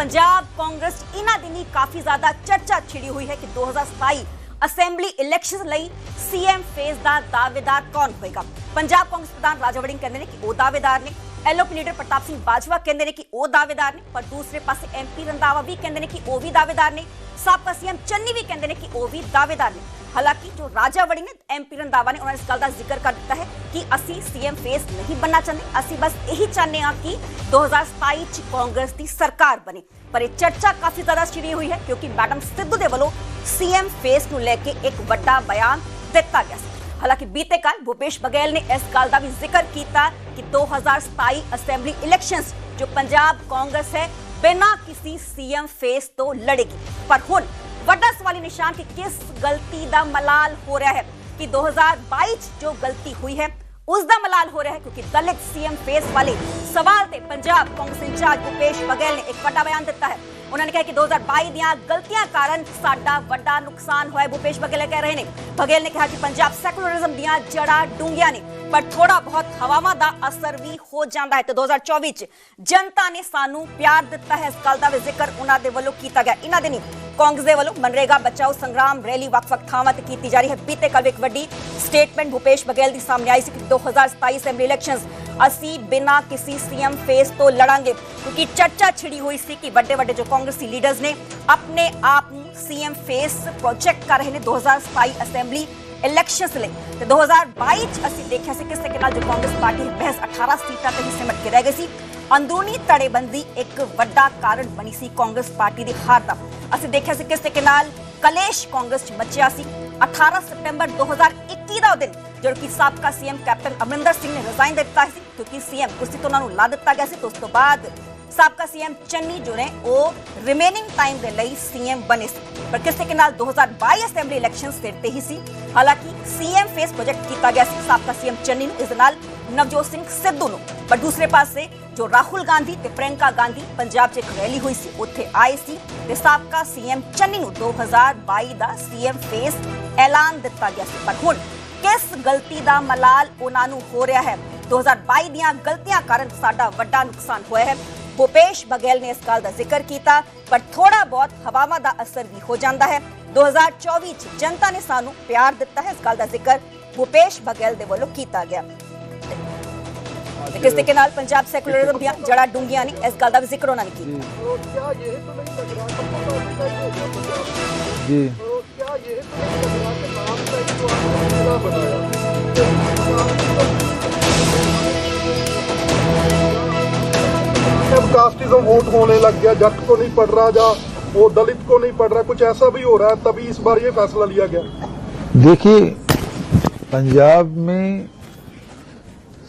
ਪੰਜਾਬ ਕਾਂਗਰਸ ਇਹਨਾਂ ਦਿਨੀ ਕਾਫੀ ਜ਼ਿਆਦਾ ਚਰਚਾ ਛਿੜੀ ਹੋਈ ਹੈ ਕਿ 2027 ਅਸੈਂਬਲੀ ਇਲੈਕਸ਼ਨ ਲਈ ਸੀਐਮ ਫੇਸ ਦਾ ਦਾਅਵੇਦਾਰ ਕੌਣ ਹੋਏਗਾ? ਪੰਜਾਬ ਕਾਂਗਰਸ ਪ੍ਰਧਾਨ ਰਾਜਾ ਵੜਿੰਗ ਕਹਿੰਦੇ ਨੇ ਕਿ ਉਹ ਦਾਅਵੇਦਾਰ ਨੇ। ਐਲਓਪੀ ਲੀਡਰ ਪ੍ਰਤਾਪ ਸਿੰਘ ਬਾਜਵਾ ਕਹਿੰਦੇ ਨੇ ਕਿ ਉਹ ਦਾਅਵੇਦਾਰ ਨੇ, ਪਰ ਦੂਸਰੇ ਪਾਸੇ ਐਮਪੀ ਰੰਦਾਵਾ ਵੀ ਕਹਿੰਦੇ ਨੇ ਕਿ ਉਹ ਵੀ ਦਾਅਵੇਦਾਰ ਨੇ। ਸਾਬਕਾ ਸੀਐਮ ਚੰਨੀ ਵੀ ਕਹਿੰਦੇ ਨੇ ਕਿ ਉਹ ਵੀ ਦਾਅਵੇਦਾਰ ਨੇ। ਹਾਲਾਂਕਿ ਜੋ ਰਾਜਾ ਵੜਿੰਗ ਨੇ ਐਮਪੀ ਰੰਦਾਵਾ ਨੇ, ਉਹਨਾਂ ਇਸ ਗੱਲ ਦਾ ਜ਼ਿਕਰ ਕਰ ਦਿੱਤਾ ਹੈ ਕਿ ਅਸੀਂ ਸੀਐਮ ਫੇਸ ਨਹੀਂ ਬਣਨਾ ਚਾਹੁੰਦੇ। ਅਸੀਂ ਬਸ ਇਹੀ ਚਾਹੁੰਦੇ ਹਾਂ ਕਿ 2027 ਚ ਕਾਂਗਰਸ ਦੀ ਸਰਕਾਰ ਬਣੇ। ਪਰ ਇਹ ਚਰਚਾ ਕਾਫੀ ਜ਼ਿਆਦਾ ਛਿੜੀ ਹੋਈ ਹੈ ਕਿਉਂਕਿ ਮੈਡਮ ਸਿੱਧੂ ਦੇ ਵੱਲੋਂ ਸੀਐਮ ਫੇਸ ਨੂੰ ਲੈ ਕੇ ਇੱਕ ਵੱਡਾ ਬਿਆਨ ਦਿੱਤਾ ਗਿਆ ਸੀ। ਹਾਲਾਂਕਿ ਬੀਤੇ ਕੱਲ ਭੁਪੇਸ਼ ਬਘੇਲ ਨੇ ਇਸ ਗੱਲ ਦਾ ਵੀ ਜ਼ਿਕਰ ਕੀਤਾ ਕਿ 2027 ਅਸੈਂਬਲੀ ਇਲੈਕਸ਼ਨਸ ਜੋ ਪੰਜਾਬ ਕਾਂਗਰਸ ਹੈ ਬਿਨਾਂ ਕਿਸੇ ਸੀਐਮ ਫੇਸ ਤੋਂ ਲੜੇਗੀ ਪਰ ਹੁਣ ਵੱਡਾ ਸਵਾਲੀ ਨਿਸ਼ਾਨ ਕਿ ਕਿਸ ਗਲਤੀ ਦਾ ਮਲਾਲ ਹੋ ਰਿਹਾ ਹੈ ਕਿ 2022 ਚ ਜੋ ਗਲਤੀ ਹੋਈ ਹੈ ਉਸ ਦਾ ਮਲਾਲ ਹੋ ਰਿਹਾ ਹੈ ਕਿਉਂਕਿ ਦਲਿਤ ਸੀਐਮ ਫੇਸ ਵਾਲੇ ਸਵਾਲ ਤੇ ਪੰਜਾਬ ਕਾਂਗਰਸ ਇੰਚਾਰਜ ਭੁਪੇਸ਼ ਬਘੇਲ ਨੇ ਇੱਕ ਵੱਡਾ ਬਿਆਨ ਦਿੱਤਾ ਹੈ ਉਹਨਾਂ ਨੇ ਕਿਹਾ ਕਿ 2022 ਦੀਆਂ ਗਲਤੀਆਂ ਕਾਰਨ ਸਾਡਾ ਵੱਡਾ ਨੁਕਸਾਨ ਹੋਇਆ ਹੈ। ਭੁਪੇਸ਼ ਬਘੇਲ ਕਹਿ ਰਹੇ ਨੇ ਬਘੇਲ ਨੇ ਕਿਹਾ ਕਿ ਪੰਜਾਬ ਸੈਕੂਲਰਿਜ਼ਮ ਦੀਆਂ ਜੜਾਂ ਡੂੰਘੀਆਂ ਨੇ ਪਰ ਥੋੜਾ ਬਹੁਤ ਹਵਾਵਾਂ ਦਾ ਅਸਰ ਵੀ ਹੋ ਜਾਂਦਾ ਹੈ। ਤੇ 2024 ਚ ਜਨਤਾ ਨੇ ਸਾਨੂੰ ਪਿਆਰ ਦਿੱਤਾ ਹੈ। ਇਸ ਗੱਲ ਦਾ ਵੀ ਜ਼ਿਕਰ ਉਹਨਾਂ ਦੇ ਵੱਲੋਂ ਕੀਤਾ ਗਿਆ। ਇਹਨਾਂ ਦੇ ਨਹੀਂ, ਕਾਂਗਰਸ ਦੇ ਵੱਲੋਂ ਮਨਰੇਗਾ ਬਚਾਓ ਸੰਗਰਾਮ ਰੈਲੀ ਵੱਖ-ਵੱਖ ਥਾਵਾਂ ਤੇ ਕੀਤੀ ਜਾ ਰਹੀ ਹੈ। ਬੀਤੇ ਕੱਲ ਇੱਕ ਵੱਡੀ ਸਟੇਟਮੈਂਟ ਭੁਪੇਸ਼ ਬਘੇਲ ਦੀ ਸਾਹਮਣੇ ਆਈ ਸੀ ਕਿ 2027 ਅਸੈਂਬਲੀ ਇਲੈਕਸ਼ਨਸ ਅਸੀਂ ਬਿਨਾਂ ਕਿਸੇ ਸੀਐਮ ਫੇਸ ਤੋਂ ਲੜਾਂਗੇ। ਕਿਉਂਕਿ ਚਰਚਾ ਛਿੜੀ ਹੋਈ ਸੀ ਕਿ ਵੱਡੇ ਵੱਡੇ ਜੋ ਕਾਂਗਰਸੀ ਲੀਡਰਸ ਨੇ ਆਪਣੇ ਆਪ ਨੂੰ ਸੀਐਮ ਫੇਸ ਪ੍ਰੋਜੈਕਟ ਕਰ ਰਹੇ ਨੇ। 2027 ਅਸੈਂਬਲੀ ਇਲੈਕਸ਼ਨਸ ਲਈ ਤੇ 2022 ਚ ਅਸੀਂ ਦੇਖਿਆ ਸੀ ਕਿਸ ਤਰੀਕੇ ਨਾਲ ਜੋ ਕਾਂਗਰਸ ਪਾਰਟੀ ਬਹਿਸ 18 ਸੀਟਾਂ ਤੇ ਹੀ ਸਿਮਟ ਕੇ ਰਹਿ ਗਈ ਸੀ ਅੰਦਰੂਨੀ ਤੜੇਬੰਦੀ ਇੱਕ ਵੱਡਾ ਕਾਰਨ ਬਣੀ ਸੀ ਕਾਂਗਰਸ ਪਾਰਟੀ ਦੀ ਹਾਰ ਦਾ ਅਸੀਂ ਦੇਖਿਆ ਸੀ ਕਿਸ ਤਰੀਕੇ ਨਾਲ ਕਲੇਸ਼ ਕਾਂਗਰਸ ਚ ਮਚਿਆ ਸੀ 18 ਸਤੰਬਰ 2021 ਦਾ ਉਹ ਦਿਨ ਜਦੋਂ ਕਿ ਸਾਬਕਾ ਸੀਐਮ ਕੈਪਟਨ ਅਮਰਿੰਦਰ ਸਿੰਘ ਨੇ ਰਿਜ਼ਾਈਨ ਦੇ ਦਿੱਤਾ ਸੀ ਕਿਉਂਕਿ ਸੀਐਮ ਕੁਰਸੀ ਤੋਂ ਉਹਨਾਂ ਨੂੰ ਲਾ ਦਿੱਤਾ ਗਿਆ ਸੀ ਤੇ ਉਸ ਤੋਂ ਬਾਅਦ ਸਾਬਕਾ ਸੀਐਮ ਚੰਨੀ ਜੋ ਨੇ ਉਹ ਰਿਮੇਨਿੰਗ ਟਾਈਮ ਦੇ ਲਈ ਸੀਐਮ ਬਣੇ ਸੀ, ਪਰ ਕਿਸੇ ਕੇ ਨਾਲ 2022 ਅਸੈਂਬਲੀ ਇਲੈਕਸ਼ਨਸ ਸਿਰ ਤੇ ਹੀ ਸੀ। ਹਾਲਾਂਕਿ ਸੀਐਮ ਫੇਸ ਪ੍ਰੋਜੈਕਟ ਕੀਤਾ ਗਿਆ ਸੀ, ਸਾਬਕਾ ਸੀਐਮ ਚੰਨੀ ਨੂੰ, ਇਸ ਨਾਲ ਨਵਜੋਤ ਸਿੰਘ ਸਿੱਧੂ ਨੂੰ। ਪਰ ਦੂਸਰੇ ਪਾਸੇ, ਜੋ ਰਾਹੁਲ ਗਾਂਧੀ ਤੇ ਪ੍ਰਿਯੰਕਾ ਗਾਂਧੀ ਪੰਜਾਬ 'ਚ ਇੱਕ ਰੈਲੀ ਹੋਈ ਸੀ, ਉੱਥੇ ਆਏ ਸੀ ਤੇ ਸਾਬਕਾ ਸੀਐਮ ਚੰਨੀ ਨੂੰ 2022 ਦਾ ਸੀਐਮ ਫੇਸ ਐਲਾਨ ਦਿੱਤਾ ਗਿਆ ਸੀ। ਪਰ ਹੁਣ ਕਿਸ ਗਲਤੀ ਦਾ ਮਲਾਲ ਉਹਨਾਂ ਨੂੰ ਹੋ ਰਿਹਾ ਹੈ? 2022 ਦੀਆਂ ਗਲਤੀਆਂ ਕਾਰਨ ਸਾਡਾ ਵੱਡਾ ਨੁਕਸਾਨ ਹੋਇਆ ਹੈ। ਭੁਪੇਸ਼ ਬਘੇਲ ਨੇ ਇਸ ਗੱਲ ਦਾ ਜ਼ਿਕਰ ਕੀਤਾ ਪਰ ਥੋੜਾ ਬਹੁਤ ਹਵਾਵਾਂ ਦਾ ਅਸਰ ਵੀ ਹੋ ਜਾਂਦਾ ਹੈ 2024 ਚ ਜਨਤਾ ਨੇ ਸਾਨੂੰ ਪਿਆਰ ਦਿੱਤਾ ਹੈ ਇਸ ਗੱਲ ਦਾ ਜ਼ਿਕਰ ਭੁਪੇਸ਼ ਬਘੇਲ ਦੇ ਵੱਲੋਂ ਕੀਤਾ ਗਿਆ ਤੇ ਕਿਸ ਤਰੀਕੇ ਨਾਲ ਪੰਜਾਬ ਸੈਕੂਲਰਿਜ਼ਮ ਦੀਆਂ ਜੜਾਂ ਡੂੰਘੀਆਂ ਨੇ ਇਸ ਗੱਲ ਦਾ ਵੀ ਜ਼ਿਕਰ ਉਹਨਾਂ ਨੇ ਕੀਤਾ तो क्या यही तो नहीं लग रहा कि काफी टाइम हो गया पंजाब में। जी तो क्या यही तो नहीं लग रहा कि लास्ट टाइम जो आपने पूरा बनाया कास्टिज्म वोट होने लग गया, जट को नहीं पड़ रहा जा, वो दलित को नहीं पड़ रहा, कुछ ऐसा भी हो रहा है, तभी इस बार ये फैसला लिया गया। देखिए, पंजाब में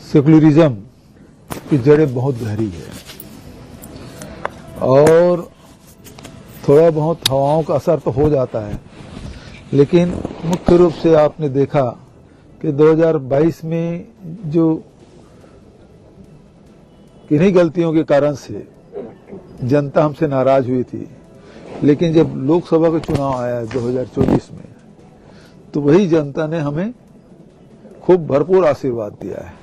सेकुलरिज्म की जड़ें बहुत गहरी है और थोड़ा बहुत हवाओं का असर तो हो जाता है, लेकिन मुख्य रूप से आपने देखा कि 2022 में जो किन्हीं गलतियों के कारण से जनता हमसे नाराज़ हुई थी। लेकिन जब लोकसभा का चुनाव आया 2024 में तो वही जनता ने हमें खूब भरपूर आशीर्वाद दिया है।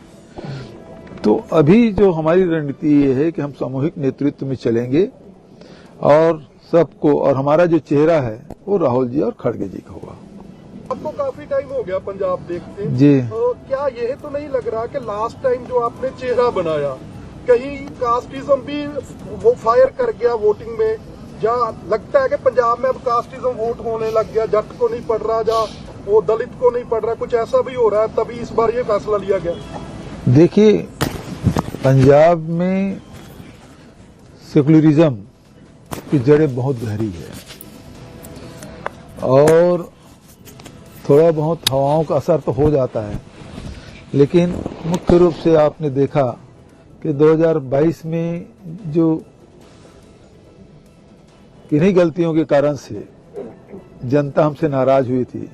तो अभी जो हमारी रणनीति ये है कि हम सामूहिक नेतृत्व में चलेंगे और सबको और हमारा जो चेहरा है वो राहुल जी और खड़गे जी का होगा। आपको काफ़ी टाइम हो गया पंजाब देखते। जी। तो क्या यह तो नहीं लग रहा कि लास्ट टाइम जो आपने चेहरा बनाया कहीं कास्टिज्म भी वो फायर कर गया वोटिंग में जहाँ लगता है कि पंजाब में अब कास्टिज्म वोट होने लग गया, जट को नहीं पड़ रहा जा वो दलित को नहीं पड़ रहा, कुछ ऐसा भी हो रहा है, तभी इस बार ये फैसला लिया गया। देखिए, पंजाब में सेकुलरिज्म की जड़ें बहुत गहरी है और थोड़ा बहुत हवाओं का असर तो हो जाता है, लेकिन मुख्य रूप से आपने देखा कि 2022 में जो किन्हीं गलतियों के कारण से जनता हमसे नाराज़ हुई थी,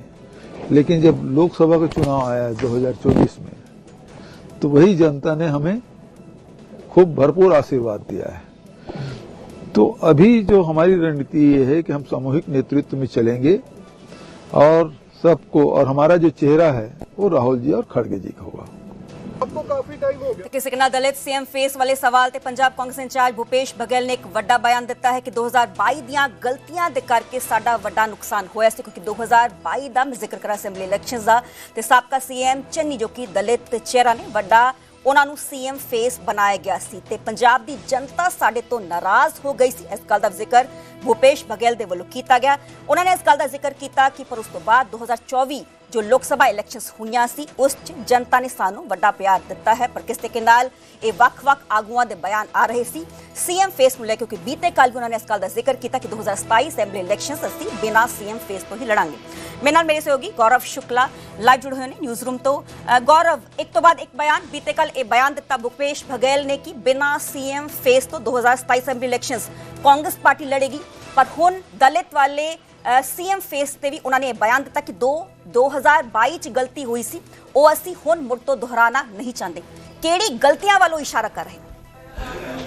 लेकिन जब लोकसभा का चुनाव आया 2024 में तो वही जनता ने हमें खूब भरपूर आशीर्वाद दिया है। तो अभी जो हमारी रणनीति ये है कि हम सामूहिक नेतृत्व में चलेंगे और सबको, और हमारा जो चेहरा है, वो राहुल जी और खड़गे जी का होगा। आपको काफ़ी ਤੇ ਕਿਸੇ ਨਾਲ ਦਲਿਤ ਸੀਐਮ ਫੇਸ ਵਾਲੇ ਸਵਾਲ ਤੇ ਪੰਜਾਬ ਕਾਂਗਰਸ ਇੰਚਾਰਜ ਭੁਪੇਸ਼ ਬਘੇਲ ਨੇ ਇੱਕ ਵੱਡਾ ਬਿਆਨ ਦਿੱਤਾ ਹੈ ਕਿ 2022 ਦੀਆਂ ਗਲਤੀਆਂ ਦੇ ਕਰਕੇ ਸਾਡਾ ਵੱਡਾ ਨੁਕਸਾਨ ਹੋਇਆ ਸੀ, ਕਿਉਂਕਿ 2022 ਦਾ ਮੈਂ ਜ਼ਿਕਰ ਕਰਾਂ ਅਸੈਂਬਲੀ ਇਲੈਕਸ਼ਨਸ ਦਾ ਤੇ ਸਾਬਕਾ ਸੀਐਮ ਚੰਨੀ ਜੋ ਕਿ ਦਲਿਤ ਚਿਹਰਾ ਨੇ, ਵੱਡਾ ਉਹਨਾਂ ਨੂੰ ਸੀਐਮ ਫੇਸ ਬਣਾਇਆ ਗਿਆ ਸੀ ਤੇ ਪੰਜਾਬ ਦੀ ਜਨਤਾ ਸਾਡੇ ਤੋਂ ਨਾਰਾਜ਼ ਹੋ ਗਈ ਸੀ। ਇਸ ਗੱਲ ਦਾ ਜ਼ਿਕਰ ਭੁਪੇਸ਼ ਬਘੇਲ ਦੇ ਵੱਲੋਂ ਕੀਤਾ ਗਿਆ। ਉਹਨਾਂ ਨੇ ਇਸ ਗੱਲ ਦਾ ਜ਼ਿਕਰ ਕੀਤਾ ਕਿ ਪਰ ਉਸ ਤੋਂ ਬਾਅਦ 2024 ਜੋ ਲੋਕ ਸਭਾ ਇਲੈਕਸ਼ਨਸ ਹੋਈਆਂ ਸੀ, ਉਸ 'ਚ ਜਨਤਾ ਨੇ ਸਾਨੂੰ ਵੱਡਾ ਪਿਆਰ ਦਿੱਤਾ ਹੈ। ਪਰ ਕਿਸ ਤਰੀਕੇ ਨਾਲ ਇਹ ਵੱਖ-ਵੱਖ ਆਗੂਆਂ ਦੇ ਬਿਆਨ ਆ ਰਹੇ ਸੀ ਸੀਐਮ ਫੇਸ ਨੂੰ ਲੈ ਕਿਉਂਕਿ ਬੀਤੇ ਕੱਲ ਵੀ ਉਹਨਾਂ ਨੇ ਇਸ ਗੱਲ ਦਾ ਜ਼ਿਕਰ ਕੀਤਾ ਕਿ 2027 ਅਸੈਂਬਲੀ ਇਲੈਕਸ਼ਨਸ ਅਸੀਂ ਬਿਨਾਂ ਸੀਐਮ ਫੇਸ ਤੋਂ ਹੀ ਲੜਾਂਗੇ। ਮੇਰੇ ਨਾਲ ਮੇਰੇ ਸਹਿਯੋਗੀ ਗੌਰਵ ਸ਼ੁਕਲਾ ਲਾਈਵ ਜੁੜੇ ਹੋਏ ਨੇ ਨਿਊਜ਼ ਰੂਮ ਤੋਂ ਗੌਰਵ, ਇੱਕ ਤੋਂ ਬਾਅਦ ਇੱਕ ਬਿਆਨ, ਬੀਤੇ ਕੱਲ ਇਹ ਬਿਆਨ ਦਿੱਤਾ ਭੁਪੇਸ਼ ਬਘੇਲ ਨੇ ਕਿ ਬਿਨਾਂ ਸੀਐਮ ਫੇਸ ਤੋਂ 2027 ਅਸੈਂਬਲੀ ਇਲੈਕਸ਼ਨਸ ਕਾਂਗਰਸ ਪਾਰਟੀ ਲੜੇਗੀ। ਪਰ ਹੁਣ ਦਲਿਤ ਵਾਲੇ ਸੀਐਮ ਫੇਸ ਤੇ ਵੀ ਉਹਨਾਂ ਨੇ ਇਹ ਬਿਆਨ ਦਿੱਤਾ ਕਿ 2 2022 ਚ ਗਲਤੀ ਹੋਈ ਸੀ। ਉਹ ਅਸੀਂ ਹੁਣ ਮੁੜ ਤੋਂ ਦੁਹਰਾਣਾ ਨਹੀਂ ਚਾਹੁੰਦੇ। ਕਿਹੜੀ ਗਲਤੀਆਂ ਵੱਲੋਂ ਇਸ਼ਾਰਾ ਕਰ ਰਹੇ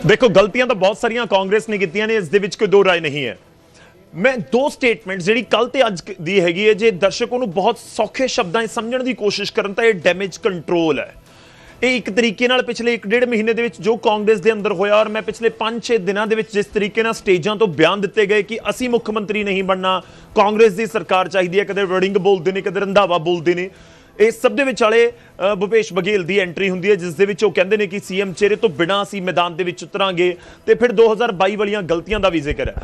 ਦੇਖੋ, ਗਲਤੀਆਂ ਤਾਂ ਬਹੁਤ ਸਾਰੀਆਂ ਕਾਂਗਰਸ ਨੇ ਕੀਤੀਆਂ ਨੇ, ਇਸ ਦੇ ਵਿੱਚ ਕੋਈ ਦੋ ਰਾਏ ਨਹੀਂ ਹੈ। ਮੈਂ ਦੋ ਸਟੇਟਮੈਂਟ ਜਿਹੜੀ ਕੱਲ ਤੇ ਅੱਜ ਦੀ ਹੈਗੀ ਹੈ, ਜੇ ਦਰਸ਼ਕੋਂ ਨੂੰ ਬਹੁਤ ਸੌਖੇ ਸ਼ਬਦਾਂ 'ਚ ਸਮਝਣ ਦੀ ਕੋਸ਼ਿਸ਼ ਕਰਨ ਤਾਂ ਇਹ ਡੈਮੇਜ ਕੰਟਰੋਲ ਹੈ। ਇਹ ਇੱਕ ਤਰੀਕੇ ਨਾਲ ਪਿਛਲੇ 1.5 ਮਹੀਨੇ ਦੇ ਵਿੱਚ ਜੋ ਕਾਂਗਰਸ ਦੇ ਅੰਦਰ ਹੋਇਆ ਔਰ ਮੈਂ ਪਿਛਲੇ 5-6 ਦਿਨਾਂ ਦੇ ਵਿੱਚ ਜਿਸ ਤਰੀਕੇ ਨਾਲ ਸਟੇਜਾਂ ਤੋਂ ਬਿਆਨ ਦਿੱਤੇ ਗਏ ਕਿ ਅਸੀਂ ਮੁੱਖ ਮੰਤਰੀ ਨਹੀਂ ਬਣਨਾ, ਕਾਂਗਰਸ ਦੀ ਸਰਕਾਰ ਚਾਹੀਦੀ ਹੈ, ਕਦੇ ਰਡਿੰਗ ਬੋਲਦੇ ਨੇ, ਕਦੇ ਰੰਧਾਵਾ ਬੋਲਦੇ ਨੇ। ਇਸ ਸਭ ਦੇ ਵਿਚਾਲੇ ਅ, ਭੁਪੇਸ਼ ਬਘੇਲ ਦੀ ਐਂਟਰੀ ਹੁੰਦੀ ਹੈ ਜਿਸ ਦੇ ਵਿੱਚ ਉਹ ਕਹਿੰਦੇ ਨੇ ਕਿ ਸੀਐਮ ਚਿਹਰੇ ਤੋਂ ਬਿਨਾਂ ਅਸੀਂ ਮੈਦਾਨ ਦੇ ਵਿੱਚ ਉਤਰਾਂਗੇ ਤੇ ਫਿਰ 2022 ਵਾਲੀਆਂ ਗਲਤੀਆਂ ਦਾ ਵੀ ਜ਼ਿਕਰ ਹੈ।